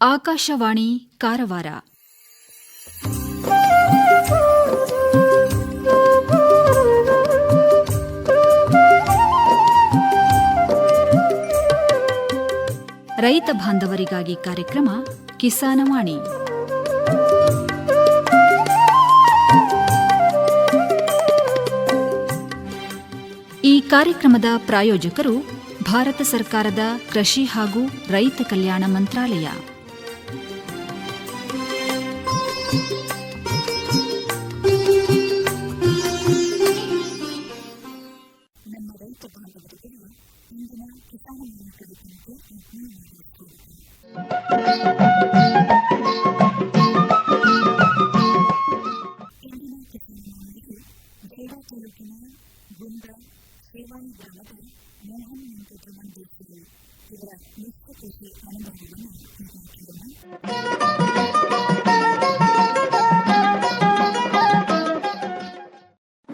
ಆಕಾಶವಾಣಿ ಕಾರವಾರ. ರೈತ ಬಾಂಧವರಿಗಾಗಿ ಕಾರ್ಯಕ್ರಮ ಕಿಸಾನವಾಣಿ ಈ ಕಾರ್ಯಕ್ರಮದ ಪ್ರಾಯೋಜಕರು ಭಾರತ ಸರ್ಕಾರದ ಕೃಷಿ ಹಾಗೂ ರೈತ ಕಲ್ಯಾಣ ಮಂತ್ರಾಲಯ.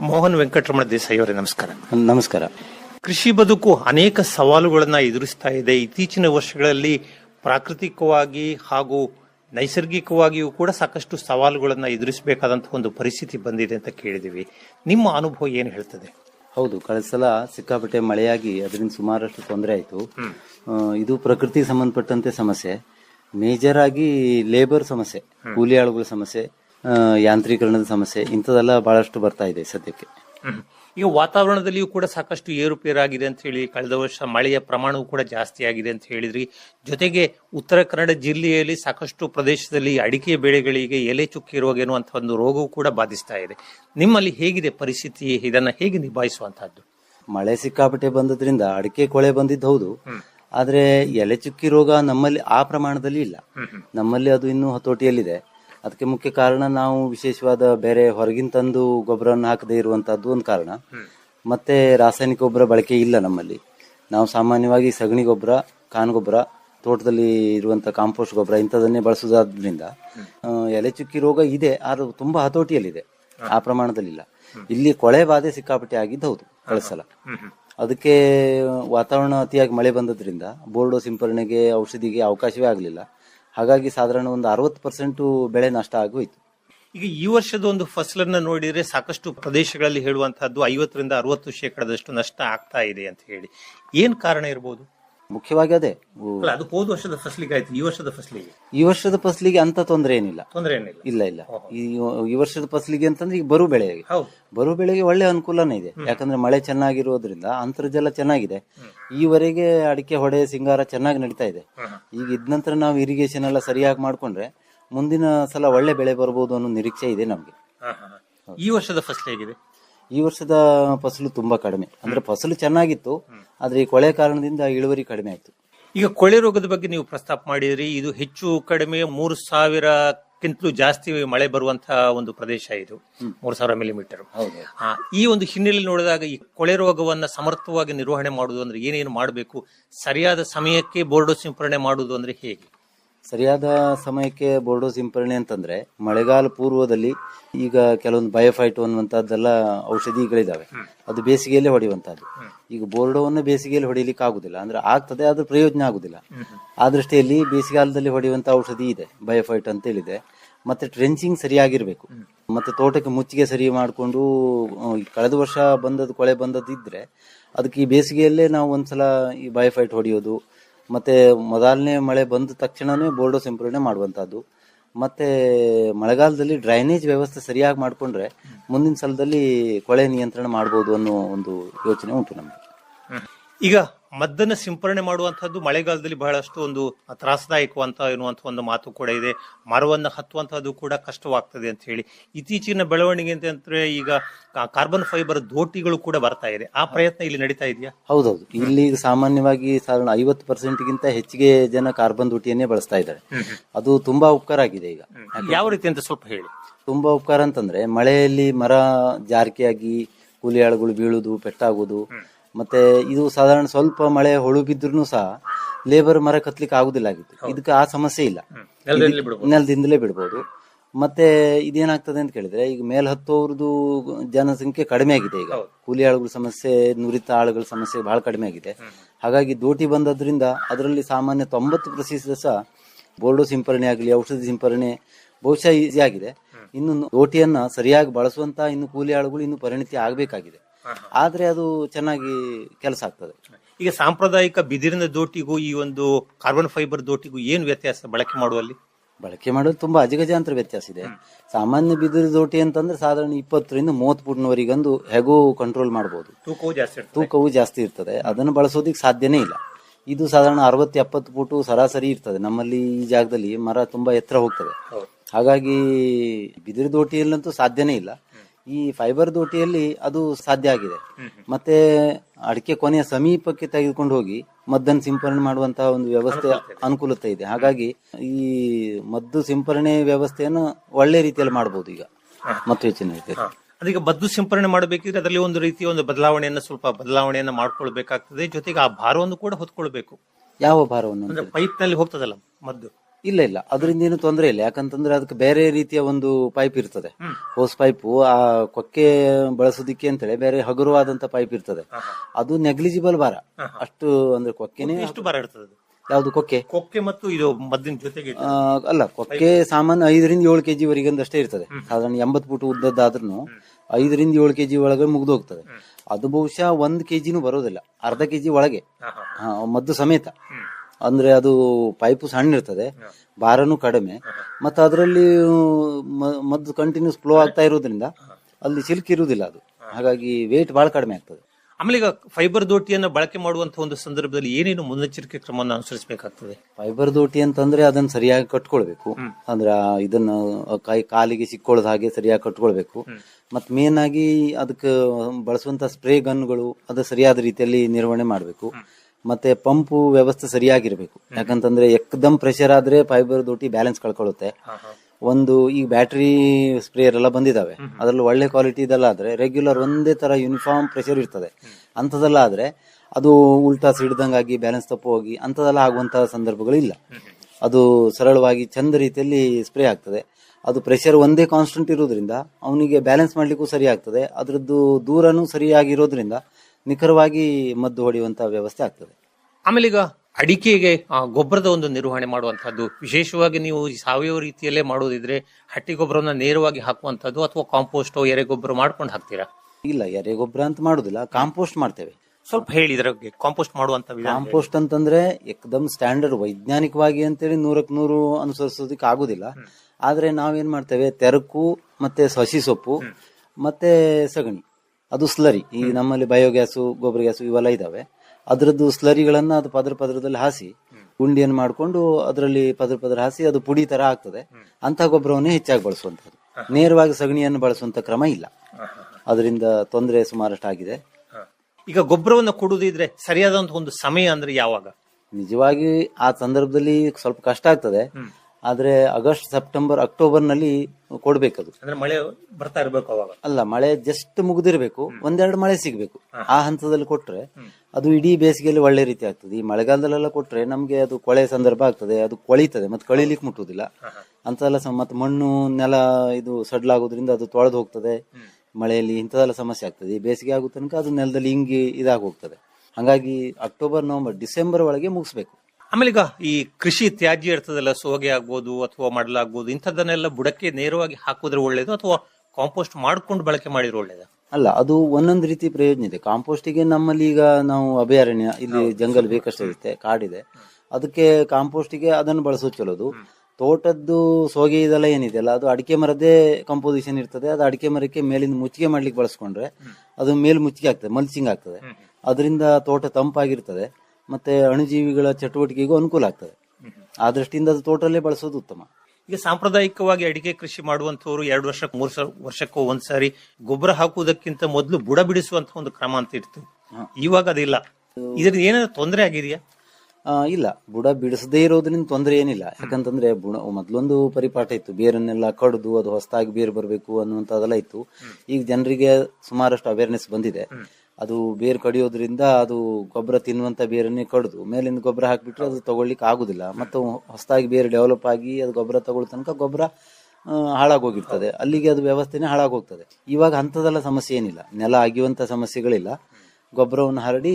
ಮೋಹನ್ ವೆಂಕಟರಮಣ ದೇಸಾಯಿ ಅವರೇ ನಮಸ್ಕಾರ. ನಮಸ್ಕಾರ. ಕೃಷಿ ಬದುಕು ಅನೇಕ ಸವಾಲುಗಳನ್ನ ಎದುರಿಸ್ತಾ ಇದೆ. ಇತ್ತೀಚಿನ ವರ್ಷಗಳಲ್ಲಿ ಪ್ರಾಕೃತಿಕವಾಗಿ ಹಾಗೂ ನೈಸರ್ಗಿಕವಾಗಿಯೂ ಕೂಡ ಸಾಕಷ್ಟು ಸವಾಲುಗಳನ್ನು ಎದುರಿಸಬೇಕಾದಂತಹ ಒಂದು ಪರಿಸ್ಥಿತಿ ಬಂದಿದೆ ಅಂತ ಕೇಳಿದೀವಿ ನಿಮ್ಮ ಅನುಭವ ಏನು ಹೇಳ್ತದೆ? ಹೌದು ಕಳೆದ ಸಲ ಸಿಕ್ಕಾಪಟ್ಟೆ ಮಳೆಯಾಗಿ ಅದರಿಂದ ಸುಮಾರಷ್ಟು ತೊಂದರೆ ಆಯಿತು. ಇದು ಪ್ರಕೃತಿ ಸಂಬಂಧಪಟ್ಟಂತೆ ಸಮಸ್ಯೆ. ಮೇಜರ್ ಆಗಿ ಲೇಬರ್ ಸಮಸ್ಯೆ ಕೂಲಿ ಆಳುಗಳ ಸಮಸ್ಯೆ ಯಾಂತ್ರೀಕರಣದ ಸಮಸ್ಯೆ ಇಂಥದೆಲ್ಲ ಬಹಳಷ್ಟು ಬರ್ತಾ ಇದೆ ಸದ್ಯಕ್ಕೆ. ಈಗ ವಾತಾವರಣದಲ್ಲಿಯೂ ಕೂಡ ಸಾಕಷ್ಟು ಏರುಪೇರಾಗಿದೆ ಅಂತ ಹೇಳಿ ಕಳೆದ ವರ್ಷ ಮಳೆಯ ಪ್ರಮಾಣವೂ ಕೂಡ ಜಾಸ್ತಿ ಆಗಿದೆ ಅಂತ ಹೇಳಿದ್ರಿ. ಜೊತೆಗೆ ಉತ್ತರ ಕನ್ನಡ ಜಿಲ್ಲೆಯಲ್ಲಿ ಸಾಕಷ್ಟು ಪ್ರದೇಶದಲ್ಲಿ ಅಡಿಕೆ ಬೆಳೆಗಳಿಗೆ ಎಲೆ ಚುಕ್ಕಿ ರೋಗ ಎನ್ನುವಂತಹ ಒಂದು ರೋಗವು ಕೂಡ ಬಾಧಿಸ್ತಾ ಇದೆ. ನಿಮ್ಮಲ್ಲಿ ಹೇಗಿದೆ ಪರಿಸ್ಥಿತಿ? ಇದನ್ನ ಹೇಗೆ ನಿಭಾಯಿಸುವಂತಹದ್ದು? ಮಳೆ ಸಿಕ್ಕಾಪಟ್ಟೆ ಬಂದದ್ರಿಂದ ಅಡಿಕೆ ಕೊಳೆ ಬಂದಿದ್ದು ಹೌದು ಆದ್ರೆ ಎಲೆ ಚುಕ್ಕಿ ರೋಗ ನಮ್ಮಲ್ಲಿ ಆ ಪ್ರಮಾಣದಲ್ಲಿ ಇಲ್ಲ. ನಮ್ಮಲ್ಲಿ ಅದು ಇನ್ನೂ ಹತೋಟಿಯಲ್ಲಿದೆ. ಅದಕ್ಕೆ ಮುಖ್ಯ ಕಾರಣ ನಾವು ವಿಶೇಷವಾದ ಬೇರೆ ಹೊರಗಿನ ತಂದು ಗೊಬ್ಬರವನ್ನು ಹಾಕದೇ ಇರುವಂತಹದ್ದು ಒಂದು ಕಾರಣ. ಮತ್ತೆ ರಾಸಾಯನಿಕ ಗೊಬ್ಬರ ಬಳಕೆ ಇಲ್ಲ ನಮ್ಮಲ್ಲಿ. ನಾವು ಸಾಮಾನ್ಯವಾಗಿ ಸಗಣಿ ಗೊಬ್ಬರ ಕಾನ್ ಗೊಬ್ಬರ ತೋಟದಲ್ಲಿ ಇರುವಂತ ಕಾಂಪೋಸ್ಟ್ ಗೊಬ್ಬರ ಇಂಥದನ್ನೇ ಬಳಸುವುದಾದ್ರಿಂದ ಎಲೆ ಚುಕ್ಕಿ ರೋಗ ಇದೆ ಆದ್ರೆ ತುಂಬಾ ಹತೋಟಿಯಲ್ಲಿದೆ. ಆ ಪ್ರಮಾಣದಲ್ಲಿಲ್ಲ. ಇಲ್ಲಿ ಕೊಳೆ ಬಾಧೆ ಸಿಕ್ಕಾಪಟ್ಟೆ ಆಗಿದ್ದು ಹೌದು ಕಳಿಸಲ್ಲ ಸಲ ಅದಕ್ಕೆ ವಾತಾವರಣ ಅತಿಯಾಗಿ ಮಳೆ ಬಂದದ್ರಿಂದ ಬೋರ್ಡೋ ಸಿಂಪರಣೆಗೆ ಔಷಧಿಗೆ ಅವಕಾಶವೇ ಆಗಲಿಲ್ಲ. ಹಾಗಾಗಿ ಸಾಧಾರಣ ಒಂದು ಅರವತ್ತು ಪರ್ಸೆಂಟ್ ಬೆಳೆ ನಷ್ಟ ಆಗೋಯ್ತು. ಈಗ ಈ ವರ್ಷದ ಒಂದು ಫಸಲನ್ನ ನೋಡಿದ್ರೆ ಸಾಕಷ್ಟು ಪ್ರದೇಶಗಳಲ್ಲಿ ಹೇಳುವಂತಹದ್ದು ಐವತ್ತರಿಂದ ಅರವತ್ತು ಶೇಕಡದಷ್ಟು ನಷ್ಟ ಆಗ್ತಾ ಇದೆ ಅಂತ ಹೇಳಿ. ಏನ್ ಕಾರಣ ಇರಬಹುದು ಮುಖ್ಯವಾಗಿ ಅದೇ. ಅಲ್ಲ ಅದು ಹೋದ ವರ್ಷದ ಫಸಲಿಗೆ ಆಯ್ತು ಈ ವರ್ಷದ ಫಸಲಿಗೆ. ಈ ವರ್ಷದ ಫಸಲಿಗೆ ಅಂತ ತೊಂದರೆ ಏನಿಲ್ಲ. ತೊಂದರೆ ಏನಿಲ್ಲ. ಇಲ್ಲ ಇಲ್ಲ. ಈ ಈ ವರ್ಷದ ಫಸಲಿಗೆ ಅಂತಂದ್ರೆ ಈಗ ಬರು ಬೆಳೆಗೆ. ಹೌದು. ಬರು ಬೆಳೆಗೆ ಒಳ್ಳೆ ಅನುಕೂಲನೇ ಇದೆ. ಯಾಕಂದ್ರೆ ಮಳೆ ಚೆನ್ನಾಗಿರೋದ್ರಿಂದ ಅಂತರ್ಜಲ ಚೆನ್ನಾಗಿದೆ. ಈವರೆಗೆ ಅಡಿಕೆ ಹೊಡೆ ಸಿಂಗಾರ ಚೆನ್ನಾಗಿ ನಡೀತಾ ಇದೆ. ಈಗ ಇದ್ ನಂತರ ನಾವು ಇರಿಗೇಷನ್ ಎಲ್ಲ ಸರಿಯಾಗಿ ಮಾಡ್ಕೊಂಡ್ರೆ ಮುಂದಿನ ಸಲ ಒಳ್ಳೆ ಬೆಳೆ ಬರ್ಬೋದು ಅನ್ನೋ ನಿರೀಕ್ಷೆ ಇದೆ ನಮ್ಗೆ. ಹಾ, ಹಾ, ಹಾ. ಈ ವರ್ಷದ ಫಸಲು ಹೇಗಿದೆ? ಈ ವರ್ಷದ ಫಸಲು ತುಂಬಾ ಕಡಿಮೆ. ಅಂದ್ರೆ ಫಸಲು ಚೆನ್ನಾಗಿತ್ತು ಆದ್ರೆ ಈ ಕೊಳೆ ಕಾರಣದಿಂದ ಇಳುವರಿ ಕಡಿಮೆ ಆಯ್ತು. ಈಗ ಕೊಳೆ ರೋಗದ ಬಗ್ಗೆ ನೀವು ಪ್ರಸ್ತಾಪ ಮಾಡಿದ್ರಿ ಇದು ಹೆಚ್ಚು ಕಡಿಮೆ ಮೂರು ಸಾವಿರಕ್ಕಿಂತಲೂ ಜಾಸ್ತಿ ಮಳೆ ಬರುವಂತಹ ಒಂದು ಪ್ರದೇಶ ಇದು ಮೂರು ಸಾವಿರ ಮಿಲಿಮೀಟರ್ ಈ ಒಂದು ಹಿನ್ನೆಲೆ ನೋಡಿದಾಗ ಈ ಕೊಳೆ ರೋಗವನ್ನ ಸಮರ್ಥವಾಗಿ ನಿರ್ವಹಣೆ ಮಾಡುವುದು ಅಂದ್ರೆ ಏನೇನು ಮಾಡಬೇಕು ಸರಿಯಾದ ಸಮಯಕ್ಕೆ ಬೋರ್ಡೋ ಸಿಂಪರಣೆ ಮಾಡುವುದು ಅಂದ್ರೆ ಹೇಗೆ? ಸರಿಯಾದ ಸಮಯಕ್ಕೆ ಬೋರ್ಡೋ ಸಿಂಪರಣೆ ಅಂತಂದ್ರೆ ಮಳೆಗಾಲ ಪೂರ್ವದಲ್ಲಿ ಈಗ ಕೆಲವೊಂದು ಬಯೋಫೈಟ್ ಅನ್ನುವಂಥದ್ದೆಲ್ಲ ಔಷಧಿಗಳಿದಾವೆ. ಅದು ಬೇಸಿಗೆಯಲ್ಲಿ ಹೊಡೆಯುವಂತಹದ್ದು ಈಗ ಬೋರ್ಡೋವನ್ನು ಬೇಸಿಗೆಯಲ್ಲಿ ಹೊಡಿಲಿಕ್ಕೆ ಆಗುದಿಲ್ಲ. ಅಂದ್ರೆ ಆಗ್ತದೆ ಅದ್ರ ಪ್ರಯೋಜನ ಆಗುದಿಲ್ಲ. ಆ ದೃಷ್ಟಿಯಲ್ಲಿ ಬೇಸಿಗೆಗಾಲದಲ್ಲಿ ಹೊಡೆಯುವಂತ ಔಷಧಿ ಇದೆ, ಬಯೋಫೈಟ್ ಅಂತ ಹೇಳಿದೆ. ಮತ್ತೆ ಟ್ರೆಂಚಿಂಗ್ ಸರಿಯಾಗಿರ್ಬೇಕು. ಮತ್ತೆ ತೋಟಕ್ಕೆ ಮುಚ್ಚಿಗೆ ಸರಿ ಮಾಡಿಕೊಂಡು ಕಳೆದ ವರ್ಷ ಬಂದದ್ದು, ಕೊಳೆ ಬಂದದ್ದು ಇದ್ರೆ, ಅದಕ್ಕೆ ಈ ಬೇಸಿಗೆಯಲ್ಲೇ ನಾವು ಒಂದ್ಸಲ ಈ ಬಯೋಫೈಟ್ ಹೊಡೆಯೋದು ಮತ್ತೆ ಮೊದಲನೇ ಮಳೆ ಬಂದ ತಕ್ಷಣನೇ ಬೋರ್ಡೋ ಸಿಂಪರಣೆ ಮಾಡುವಂತಹದ್ದು. ಮತ್ತೆ ಮಳೆಗಾಲದಲ್ಲಿ ಡ್ರೈನೇಜ್ ವ್ಯವಸ್ಥೆ ಸರಿಯಾಗಿ ಮಾಡಿಕೊಂಡ್ರೆ ಮುಂದಿನ ಸಲದಲ್ಲಿ ಕೊಳೆ ನಿಯಂತ್ರಣ ಮಾಡಬಹುದು ಅನ್ನೋ ಒಂದು ಯೋಚನೆ ಉಂಟು ನಮಗೆ. ಈಗ ಮದ್ದನ್ನ ಸಿಂಪರಣೆ ಮಾಡುವಂತಹದ್ದು ಮಳೆಗಾಲದಲ್ಲಿ ಬಹಳಷ್ಟು ಒಂದು ತ್ರಾಸದಾಯಕವಂತ ಎನ್ನುವಂತ ಒಂದು ಮಾತು ಕೂಡ ಇದೆ. ಮರವನ್ನು ಹತ್ತುವಂತಹದ್ದು ಕೂಡ ಕಷ್ಟವಾಗ್ತದೆ ಅಂತ ಹೇಳಿ. ಇತ್ತೀಚಿನ ಬೆಳವಣಿಗೆ ಅಂತಂದ್ರೆ ಈಗ ಕಾರ್ಬನ್ ಫೈಬರ್ ದೋಟಿಗಳು ಕೂಡ ಬರ್ತಾ ಇದೆ. ಆ ಪ್ರಯತ್ನ ಇಲ್ಲಿ ನಡೀತಾ ಇದೆಯಾ? ಹೌದೌದು. ಇಲ್ಲಿ ಸಾಮಾನ್ಯವಾಗಿ ಸಾಧಾರಣ ಐವತ್ತು ಪರ್ಸೆಂಟ್ಗಿಂತ ಹೆಚ್ಚಿಗೆ ಜನ ಕಾರ್ಬನ್ ದೋಟಿಯನ್ನೇ ಬಳಸ್ತಾ ಇದ್ದಾರೆ. ಅದು ತುಂಬಾ ಉಪಕಾರ ಆಗಿದೆ ಈಗ. ಯಾವ ರೀತಿ ಅಂತ ಸ್ವಲ್ಪ ಹೇಳಿ. ತುಂಬಾ ಉಪಕಾರ ಅಂತಂದ್ರೆ ಮಳೆಯಲ್ಲಿ ಮರ ಜಾರಿಕೆಯಾಗಿ ಕೂಲಿ ಆಳುಗಳು ಬೀಳುದು ಪೆಟ್ಟಾಗುದು ಮತ್ತೆ ಇದು ಸಾಧಾರಣ ಸ್ವಲ್ಪ ಮಳೆ ಹೊಳು ಬಿದ್ರೂ ಸಹ ಲೇಬರ್ ಮರ ಕತ್ಲಿಕ್ಕೆ ಆಗುದಿಲ್ಲ ಆಗಿತ್ತು ಇದಕ್ಕೆ ಆ ಸಮಸ್ಯೆ ಇಲ್ಲ. ನೆಲದಿಂದಲೇ ಬಿಡ್ಬೋದು. ಮತ್ತೆ ಇದೇನಾಗ್ತದೆ ಅಂತ ಕೇಳಿದ್ರೆ ಈಗ ಮೇಲ್ ಹತ್ತೋರ್ದು ಜನಸಂಖ್ಯೆ ಕಡಿಮೆ ಆಗಿದೆ ಈಗ. ಕೂಲಿ ಆಳುಗಳ ಸಮಸ್ಯೆ ನುರಿತ ಆಳುಗಳ ಸಮಸ್ಯೆ ಬಹಳ ಕಡಿಮೆ ಆಗಿದೆ. ಹಾಗಾಗಿ ದೋಟಿ ಬಂದದ್ರಿಂದ ಅದರಲ್ಲಿ ಸಾಮಾನ್ಯ ತೊಂಬತ್ತು ಪ್ರತಿಶತ ಸಹ ಬೋರ್ಡು ಸಿಂಪರಣೆ ಆಗಲಿ ಔಷಧಿ ಸಿಂಪರಣೆ ಬಹುಶಃ ಈಸಿ ಆಗಿದೆ. ಇನ್ನು ದೋಟಿಯನ್ನ ಸರಿಯಾಗಿ ಬಳಸುವಂತ ಇನ್ನು ಕೂಲಿ ಆಳುಗಳು ಇನ್ನು ಪರಿಣಿತಿ ಆಗಬೇಕಾಗಿದೆ. ಆದ್ರೆ ಅದು ಚೆನ್ನಾಗಿ ಕೆಲಸ ಆಗ್ತದೆ. ಈಗ ಸಾಂಪ್ರದಾಯಿಕ ಬಿದಿರಿನ ದೋಟಿಗೂ ಈ ಒಂದು ಕಾರ್ಬನ್ ಫೈಬರ್ ದೋಟಿಗೂ ಏನು ವ್ಯತ್ಯಾಸ ಬಳಕೆ ಮಾಡುವಲ್ಲಿ? ಬಳಕೆ ಮಾಡೋದು ತುಂಬಾ ಅಜಗಜಾಂತರ ವ್ಯತ್ಯಾಸ ಇದೆ. ಸಾಮಾನ್ಯ ಬಿದಿರು ದೋಟಿ ಅಂತಂದ್ರೆ ಸಾಧಾರಣ ಇಪ್ಪತ್ತರಿಂದ ಮೂವತ್ತು ಫುಟ್ನವರೆಗಂದು ಹೇಗೂ ಕಂಟ್ರೋಲ್ ಮಾಡಬಹುದು ತೂಕವು ಜಾಸ್ತಿ ಇರ್ತದೆ. ತೂಕವು ಜಾಸ್ತಿ ಇರ್ತದೆ. ಅದನ್ನು ಬಳಸೋದಿಕ್ ಸಾಧ್ಯನೇ ಇಲ್ಲ. ಇದು ಸಾಧಾರಣ ಅರವತ್ತು ಎಪ್ಪತ್ತು ಫುಟು ಸರಾಸರಿ ಇರ್ತದೆ. ನಮ್ಮಲ್ಲಿ ಈ ಜಾಗದಲ್ಲಿ ಮರ ತುಂಬಾ ಎತ್ತರ ಹೋಗ್ತದೆ. ಹಾಗಾಗಿ ಬಿದಿರು ದೋಟಿಯಲ್ಲಂತೂ ಸಾಧ್ಯನೇ ಇಲ್ಲ. ಈ ಫೈಬರ್ ದೋಟಿಯಲ್ಲಿ ಅದು ಸಾಧ್ಯ ಆಗಿದೆ. ಮತ್ತೆ ಅಡಿಕೆ ಕೊನೆಯ ಸಮೀಪಕ್ಕೆ ತೆಗೆದುಕೊಂಡು ಹೋಗಿ ಮದ್ದನ್ನು ಸಿಂಪರಣೆ ಮಾಡುವಂತಹ ಒಂದು ವ್ಯವಸ್ಥೆ ಅನುಕೂಲತೆ ಇದೆ. ಹಾಗಾಗಿ ಈ ಮದ್ದು ಸಿಂಪರಣೆ ವ್ಯವಸ್ಥೆಯನ್ನು ಒಳ್ಳೆ ರೀತಿಯಲ್ಲಿ ಮಾಡಬಹುದು ಈಗ. ಮತ್ತು ಹೆಚ್ಚಿನ ರೀತಿಯಲ್ಲಿ. ಅದೀಗ ಮದ್ದು ಸಿಂಪರಣೆ ಮಾಡಬೇಕಿದ್ರೆ ಅದರಲ್ಲಿ ಒಂದು ರೀತಿಯ ಒಂದು ಬದಲಾವಣೆಯನ್ನು ಸ್ವಲ್ಪ ಬದಲಾವಣೆಯನ್ನು ಮಾಡ್ಕೊಳ್ಬೇಕಾಗ್ತದೆ. ಜೊತೆಗೆ ಆ ಭಾರವನ್ನು ಕೂಡ ಹೊತ್ಕೊಳ್ಬೇಕು. ಯಾವ ಭಾರವನ್ನು ಅಂದ್ರೆ ಪೈಪ್ನಲ್ಲಿ ಹೋಗ್ತದಲ್ಲ ಮದ್ದು. ಇಲ್ಲ ಇಲ್ಲ. ಅದರಿಂದ ಏನು ತೊಂದರೆ ಇಲ್ಲ. ಯಾಕಂತಂದ್ರೆ ಅದಕ್ಕೆ ಬೇರೆ ರೀತಿಯ ಒಂದು ಪೈಪ್ ಇರ್ತದೆ. ಹೋಸ್ ಪೈಪು ಆ ಕೊಕ್ಕೆ ಬಳಸೋದಿಕ್ಕೆ ಅಂತೇಳಿ ಬೇರೆ ಹಗುರವಾದಂತ ಪೈಪ್ ಇರ್ತದೆ. ಅದು ನೆಗ್ಲಿಜಿಬಲ್ ಭಾರ. ಅಷ್ಟು ಅಂದ್ರೆ ಕೊಕ್ಕೆನೆ ಎಷ್ಟು ಭಾರ ಇರ್ತದೆ? ಯಾವ್ದು ಕೊಕ್ಕೆ? ಕೊಕ್ಕೆ ಮತ್ತು ಇದು ಮದ್ದಿನ ಜೊತೆಗೆ ಅಲ್ಲ ಕೊಕ್ಕೆ ಸಾಮಾನ್ಯ ಐದರಿಂದ ಏಳು ಕೆಜಿ ವರೆಗೆ ಅಷ್ಟೇ ಇರ್ತದೆ. ಸಾಧಾರಣ ಎಂಬತ್ ಫುಟ್ ಉದ್ದದ್ದಾದ್ರೂ ಐದರಿಂದ ಏಳು ಕೆಜಿ ಒಳಗೆ ಮುಗ್ದು ಹೋಗ್ತದೆ ಅದು ಬಹುಶಃ ಒಂದ್ ಕೆಜಿನೂ ಬರೋದಿಲ್ಲ. ಅರ್ಧ ಕೆಜಿ ಒಳಗೆ. ಹಾ, ಮದ್ದು ಸಮೇತ. ಅಂದ್ರೆ ಅದು ಪೈಪು ಸಣ್ಣ ಇರ್ತದೆ ಭಾರನು ಕಡಿಮೆ. ಮತ್ತೆ ಅದರಲ್ಲಿ ಮದ್ದು ಕಂಟಿನ್ಯೂಸ್ ಫ್ಲೋ ಆಗ್ತಾ ಇರೋದ್ರಿಂದ ಅಲ್ಲಿ ಸಿಲ್ಕ್ ಇರುವುದಿಲ್ಲ ಅದು. ಹಾಗಾಗಿ ವೇಟ್ ಬಹಳ ಕಡಿಮೆ ಆಗ್ತದೆ. ಆಮೇಲೆ ಈಗ ಫೈಬರ್ ದೋಟಿಯನ್ನು ಬಳಕೆ ಮಾಡುವಂತಹ ಒಂದು ಸಂದರ್ಭದಲ್ಲಿ ಏನೇನು ಮುನ್ನೆಚ್ಚರಿಕೆ ಕ್ರಮವನ್ನು ಅನುಸರಿಸಬೇಕಾಗ್ತದೆ? ಫೈಬರ್ ದೋಟಿ ಅಂತಂದ್ರೆ ಅದನ್ನ ಸರಿಯಾಗಿ ಕಟ್ಕೊಳ್ಬೇಕು. ಅಂದ್ರೆ ಇದನ್ನು ಕೈ ಕಾಲಿಗೆ ಸಿಕ್ಕೊಳ್ಳೋದ ಹಾಗೆ ಸರಿಯಾಗಿ ಕಟ್ಕೊಳ್ಬೇಕು. ಮತ್ತೆ ಮೇನ್ ಆಗಿ ಅದಕ್ಕೆ ಬಳಸುವಂತ ಸ್ಪ್ರೇ ಗನ್ಗಳು ಅದು ಸರಿಯಾದ ರೀತಿಯಲ್ಲಿ ನಿರ್ವಹಣೆ ಮಾಡಬೇಕು. ಮತ್ತೆ ಪಂಪು ವ್ಯವಸ್ಥೆ ಸರಿಯಾಗಿರ್ಬೇಕು. ಯಾಕಂತಂದ್ರೆ ಎಕ್ದಮ್ ಪ್ರೆಷರ್ ಆದ್ರೆ ಫೈಬರ್ ದೋಟಿ ಬ್ಯಾಲೆನ್ಸ್ ಕಳ್ಕೊಳ್ಳುತ್ತೆ ಒಂದು ಈ ಬ್ಯಾಟ್ರಿ ಸ್ಪ್ರೇಯರ್ ಎಲ್ಲ ಬಂದಿದಾವೆ. ಅದ್ರಲ್ಲಿ ಒಳ್ಳೆ ಕ್ವಾಲಿಟಿ ಇದೆಲ್ಲ ಆದ್ರೆ ರೆಗ್ಯುಲರ್ ಒಂದೇ ತರ ಯೂನಿಫಾರ್ಮ್ ಪ್ರೆಷರ್ ಇರ್ತದೆ. ಅಂಥದ್ದೆಲ್ಲ ಆದ್ರೆ ಅದು ಉಲ್ಟಾ ಸಿಡ್ದಂಗಾಗಿ ಬ್ಯಾಲೆನ್ಸ್ ತಪ್ಪು ಹೋಗಿ ಅಂಥದ್ದೆಲ್ಲ ಆಗುವಂತಹ ಸಂದರ್ಭಗಳು ಇಲ್ಲ. ಅದು ಸರಳವಾಗಿ ಚಂದ ರೀತಿಯಲ್ಲಿ ಸ್ಪ್ರೇ ಆಗ್ತದೆ. ಅದು ಪ್ರೆಷರ್ ಒಂದೇ ಕಾನ್ಸ್ಟೆಂಟ್ ಇರೋದ್ರಿಂದ ಅವನಿಗೆ ಬ್ಯಾಲೆನ್ಸ್ ಮಾಡ್ಲಿಕ್ಕೂ ಸರಿ ಆಗ್ತದೆ. ಅದ್ರದ್ದು ದೂರನೂ ಸರಿಯಾಗಿರೋದ್ರಿಂದ ನಿಖರವಾಗಿ ಮದ್ದು ಹೊಡೆಯುವಂತಹ ವ್ಯವಸ್ಥೆ ಆಗ್ತದೆ. ಆಮೇಲೆ ಈಗ ಅಡಿಕೆಗೆ ಆ, ಗೊಬ್ಬರದ ಒಂದು ನಿರ್ವಹಣೆ ಮಾಡುವಂತಹದ್ದು ವಿಶೇಷವಾಗಿ ನೀವು ಸಾವಯವ ರೀತಿಯಲ್ಲೇ ಮಾಡೋದಿದ್ರೆ ಹಟ್ಟಿ ಗೊಬ್ಬರವನ್ನ ನೇರವಾಗಿ ಹಾಕುವಂತದ್ದು ಅಥವಾ ಕಾಂಪೋಸ್ಟ್ ಎರೆ ಗೊಬ್ಬರ ಮಾಡ್ಕೊಂಡು ಹಾಕ್ತೀರಾ? ಇಲ್ಲ ಎರೆ ಗೊಬ್ಬರ ಅಂತ ಮಾಡುದಿಲ್ಲ ಕಾಂಪೋಸ್ಟ್ ಮಾಡ್ತೇವೆ. ಸ್ವಲ್ಪ ಹೇಳಿದ್ರ ಬಗ್ಗೆ ಕಾಂಪೋಸ್ಟ್ ಮಾಡುವಂತ ವಿಧಾನ ಕಾಂಪೋಸ್ಟ್ ಅಂತಂದ್ರೆ ಏಕದಮ್ ಸ್ಟ್ಯಾಂಡರ್ಡ್ ವೈಜ್ಞಾನಿಕವಾಗಿ ಅಂತೇಳಿ ನೂರಕ್ ನೂರು ಅನುಸರಿಸೋದಕ್ಕೆ ಆಗುದಿಲ್ಲ. ಆದ್ರೆ ನಾವೇನ್ ಮಾಡ್ತೇವೆ ತೆರಕು ಮತ್ತೆ ಸಸಿ ಸೊಪ್ಪು ಮತ್ತೆ ಸಗಣಿ. ಅದು ಸ್ಲರಿ. ಈ ನಮ್ಮಲ್ಲಿ ಬಯೋಗ್ಯಾಸು ಗೊಬ್ಬರ ಗ್ಯಾಸು ಇವೆಲ್ಲ ಇದಾವೆ. ಅದರದ್ದು ಸ್ಲರಿಗಳನ್ನ ಅದು ಪದರ ಪದರದಲ್ಲಿ ಹಾಸಿ ಗುಂಡಿಯನ್ನು ಮಾಡ್ಕೊಂಡು ಅದರಲ್ಲಿ ಪದರ ಪದರ ಹಾಸಿ ಅದು ಪುಡಿ ತರ ಆಗ್ತದೆ. ಅಂತ ಗೊಬ್ಬರವನ್ನೇ ಹೆಚ್ಚಾಗಿ ಬಳಸುವಂತದ್ದು ನೇರವಾಗಿ ಸಗಣಿಯನ್ನು ಬಳಸುವಂತ ಕ್ರಮ ಇಲ್ಲ. ಅದರಿಂದ ತೊಂದರೆ ಸುಮಾರಷ್ಟು ಆಗಿದೆ. ಈಗ ಗೊಬ್ಬರವನ್ನ ಕೊಡುವುದಿದ್ರೆ ಸರಿಯಾದಂತ ಒಂದು ಸಮಯ ಅಂದ್ರೆ ಯಾವಾಗ? ನಿಜವಾಗಿ ಆ ಸಂದರ್ಭದಲ್ಲಿ ಸ್ವಲ್ಪ ಕಷ್ಟ ಆಗ್ತದೆ. ಆದ್ರೆ ಆಗಸ್ಟ್ ಸೆಪ್ಟೆಂಬರ್ ಅಕ್ಟೋಬರ್ನಲ್ಲಿ ಕೊಡ್ಬೇಕದು. ಅಂದ್ರೆ ಮಳೆ ಬರ್ತಾ ಇರಬೇಕು ಅವಾಗ? ಅಲ್ಲ ಮಳೆ ಜಸ್ಟ್ ಮುಗಿದಿರಬೇಕು. ಒಂದೆರಡು ಮಳೆ ಸಿಗ್ಬೇಕು. ಆ ಹಂತದಲ್ಲಿ ಕೊಟ್ರೆ ಅದು ಇಡೀ ಬೇಸಿಗೆಯಲ್ಲಿ ಒಳ್ಳೆ ರೀತಿ ಆಗ್ತದೆ. ಈ ಮಳೆಗಾಲದಲ್ಲೆಲ್ಲ ಕೊಟ್ರೆ ನಮ್ಗೆ ಅದು ಕೊಳೆ ಸಂದರ್ಭ ಆಗ್ತದೆ ಅದು ಕೊಳಿತದೆ ಮತ್ತೆ ಕಳಿಲಿಕ್ಕೆ ಮುಟ್ಟುವುದಿಲ್ಲ. ಸಮ- ಮತ್ತೆ ಮಣ್ಣು ನೆಲ ಇದು ಸಡ್ಲಾಗೋದ್ರಿಂದ ಅದು ತೊಳೆದು ಹೋಗ್ತದೆ. ಮಳೆಯಲ್ಲಿ ಇಂಥದೆಲ್ಲ ಸಮಸ್ಯೆ ಆಗ್ತದೆ. ಈ ಬೇಸಿಗೆ ಆಗೋ ತನಕ ಅದು ನೆಲದಲ್ಲಿ ಹಿಂಗೆ ಇದಾಗಿ ಹೋಗ್ತದೆ. ಹಾಗಾಗಿ ಅಕ್ಟೋಬರ್ ನವೆಂಬರ್ ಡಿಸೆಂಬರ್ ಒಳಗೆ ಮುಗಿಸ್ಬೇಕು. ಆಮೇಲೆ ಈಗ ಈ ಕೃಷಿ ತ್ಯಾಜ್ಯ ಇರ್ತದಲ್ಲ ಸೋಗೆ ಆಗ್ಬೋದು ಅಥವಾ ಮಾಡಲಾಗ್ಬೋದು ಇಂಥದ್ದನ್ನೆಲ್ಲ ಬುಡಕ್ಕೆ ನೇರವಾಗಿ ಹಾಕಿದ್ರೆ ಒಳ್ಳೇದು ಅಥವಾ ಕಾಂಪೋಸ್ಟ್ ಮಾಡ್ಕೊಂಡು ಬಳಕೆ ಮಾಡಿದ್ರೆ ಒಳ್ಳೇದು? ಅಲ್ಲ ಅದು ಒಂದೊಂದು ರೀತಿ ಪ್ರಯೋಜನ ಇದೆ. ಕಾಂಪೋಸ್ಟಿಗೆ ನಮ್ಮಲ್ಲಿ ಈಗ ನಾವು ಅಭಯಾರಣ್ಯ ಇಲ್ಲಿ ಜಂಗಲ್ ಬೇಕಷ್ಟು ಇರುತ್ತೆ ಕಾಡಿದೆ. ಅದಕ್ಕೆ ಕಾಂಪೋಸ್ಟಿಗೆ ಅದನ್ನು ಬಳಸೋದು ಚಲೋದು. ತೋಟದ್ದು ಸೋಗೆ ಇದೆಲ್ಲ ಏನಿದೆಯಲ್ಲ ಅದು ಅಡಿಕೆ ಮರದೇ ಕಂಪೋಸಿಷನ್ ಇರ್ತದೆ. ಅದು ಅಡಿಕೆ ಮರಕ್ಕೆ ಮೇಲಿಂದ ಮುಚ್ಚಿಗೆ ಮಾಡ್ಲಿಕ್ಕೆ ಬಳಸ್ಕೊಂಡ್ರೆ ಅದು ಮೇಲ್ ಮುಚ್ಚಿಗೆ ಆಗ್ತದೆ ಮಲ್ಚಿಂಗ್ ಆಗ್ತದೆ. ಅದರಿಂದ ತೋಟ ತಂಪಾಗಿರ್ತದೆ. ಮತ್ತೆ ಅಣುಜೀವಿಗಳ ಚಟುವಟಿಕೆಗೂ ಅನುಕೂಲ ಆಗ್ತದೆ. ಆ ದೃಷ್ಟಿಯಿಂದ ಅದು ತೋಟಲ್ಲೇ ಬಳಸೋದು ಉತ್ತಮ. ಈಗ ಸಾಂಪ್ರದಾಯಿಕವಾಗಿ ಅಡಿಕೆ ಕೃಷಿ ಮಾಡುವಂತವರು ಎರಡು ವರ್ಷ ಮೂರು ವರ್ಷಕ್ಕೂ ಒಂದ್ಸಾರಿ ಗೊಬ್ಬರ ಹಾಕುವುದಕ್ಕಿಂತ ಮೊದಲು ಬುಡ ಬಿಡಿಸುವಂತ ಒಂದು ಕ್ರಮ ಅಂತ ಇತ್ತು ಇವಾಗ ಅದಿಲ್ಲ. ಇದರಿಂದ ಏನಾದ್ರು ತೊಂದರೆ ಆಗಿದೆಯಾ? ಇಲ್ಲ. ಬುಡ ಬಿಡಿಸದೇ ಇರೋದ್ರಿಂದ ತೊಂದರೆ ಏನಿಲ್ಲ. ಯಾಕಂತಂದ್ರೆ ಬುಡ ಮೊದ್ಲೊಂದು ಪರಿಪಾಠ ಇತ್ತು. ಬೇರನ್ನೆಲ್ಲ ಕಡ್ದು ಅದು ಹೊಸದಾಗಿ ಬೇರು ಬರಬೇಕು ಅನ್ನುವಂಥದ್ದೆಲ್ಲ ಇತ್ತು. ಈಗ ಜನರಿಗೆ ಸುಮಾರಷ್ಟು ಅವೇರ್ನೆಸ್ ಬಂದಿದೆ. ಅದು ಬೇರು ಕಡಿಯೋದ್ರಿಂದ ಅದು ಗೊಬ್ಬರ ತಿನ್ನುವಂತ ಬೇರನ್ನೇ ಕಡಿದು, ಮೇಲಿಂದ ಗೊಬ್ಬರ ಹಾಕ್ಬಿಟ್ರೆ ಅದು ತಗೊಳ್ಳಿಕ್ಕೆ ಆಗುದಿಲ್ಲ. ಮತ್ತು ಹೊಸದಾಗಿ ಬೇರು ಡೆವಲಪ್ ಆಗಿ ಅದು ಗೊಬ್ಬರ ತಗೊಳ್ಳೋ ತನಕ ಗೊಬ್ಬರ ಹಾಳಾಗೋಗಿರ್ತದೆ. ಅಲ್ಲಿಗೆ ಅದು ವ್ಯವಸ್ಥೆನೇ ಹಾಳಾಗೋಗ್ತದೆ. ಇವಾಗ ಅಂಥದ್ದೆಲ್ಲ ಸಮಸ್ಯೆ ಏನಿಲ್ಲ. ನೆಲ ಅಗಿಯುವಂತ ಸಮಸ್ಯೆಗಳಿಲ್ಲ. ಗೊಬ್ಬರವನ್ನು ಹರಡಿ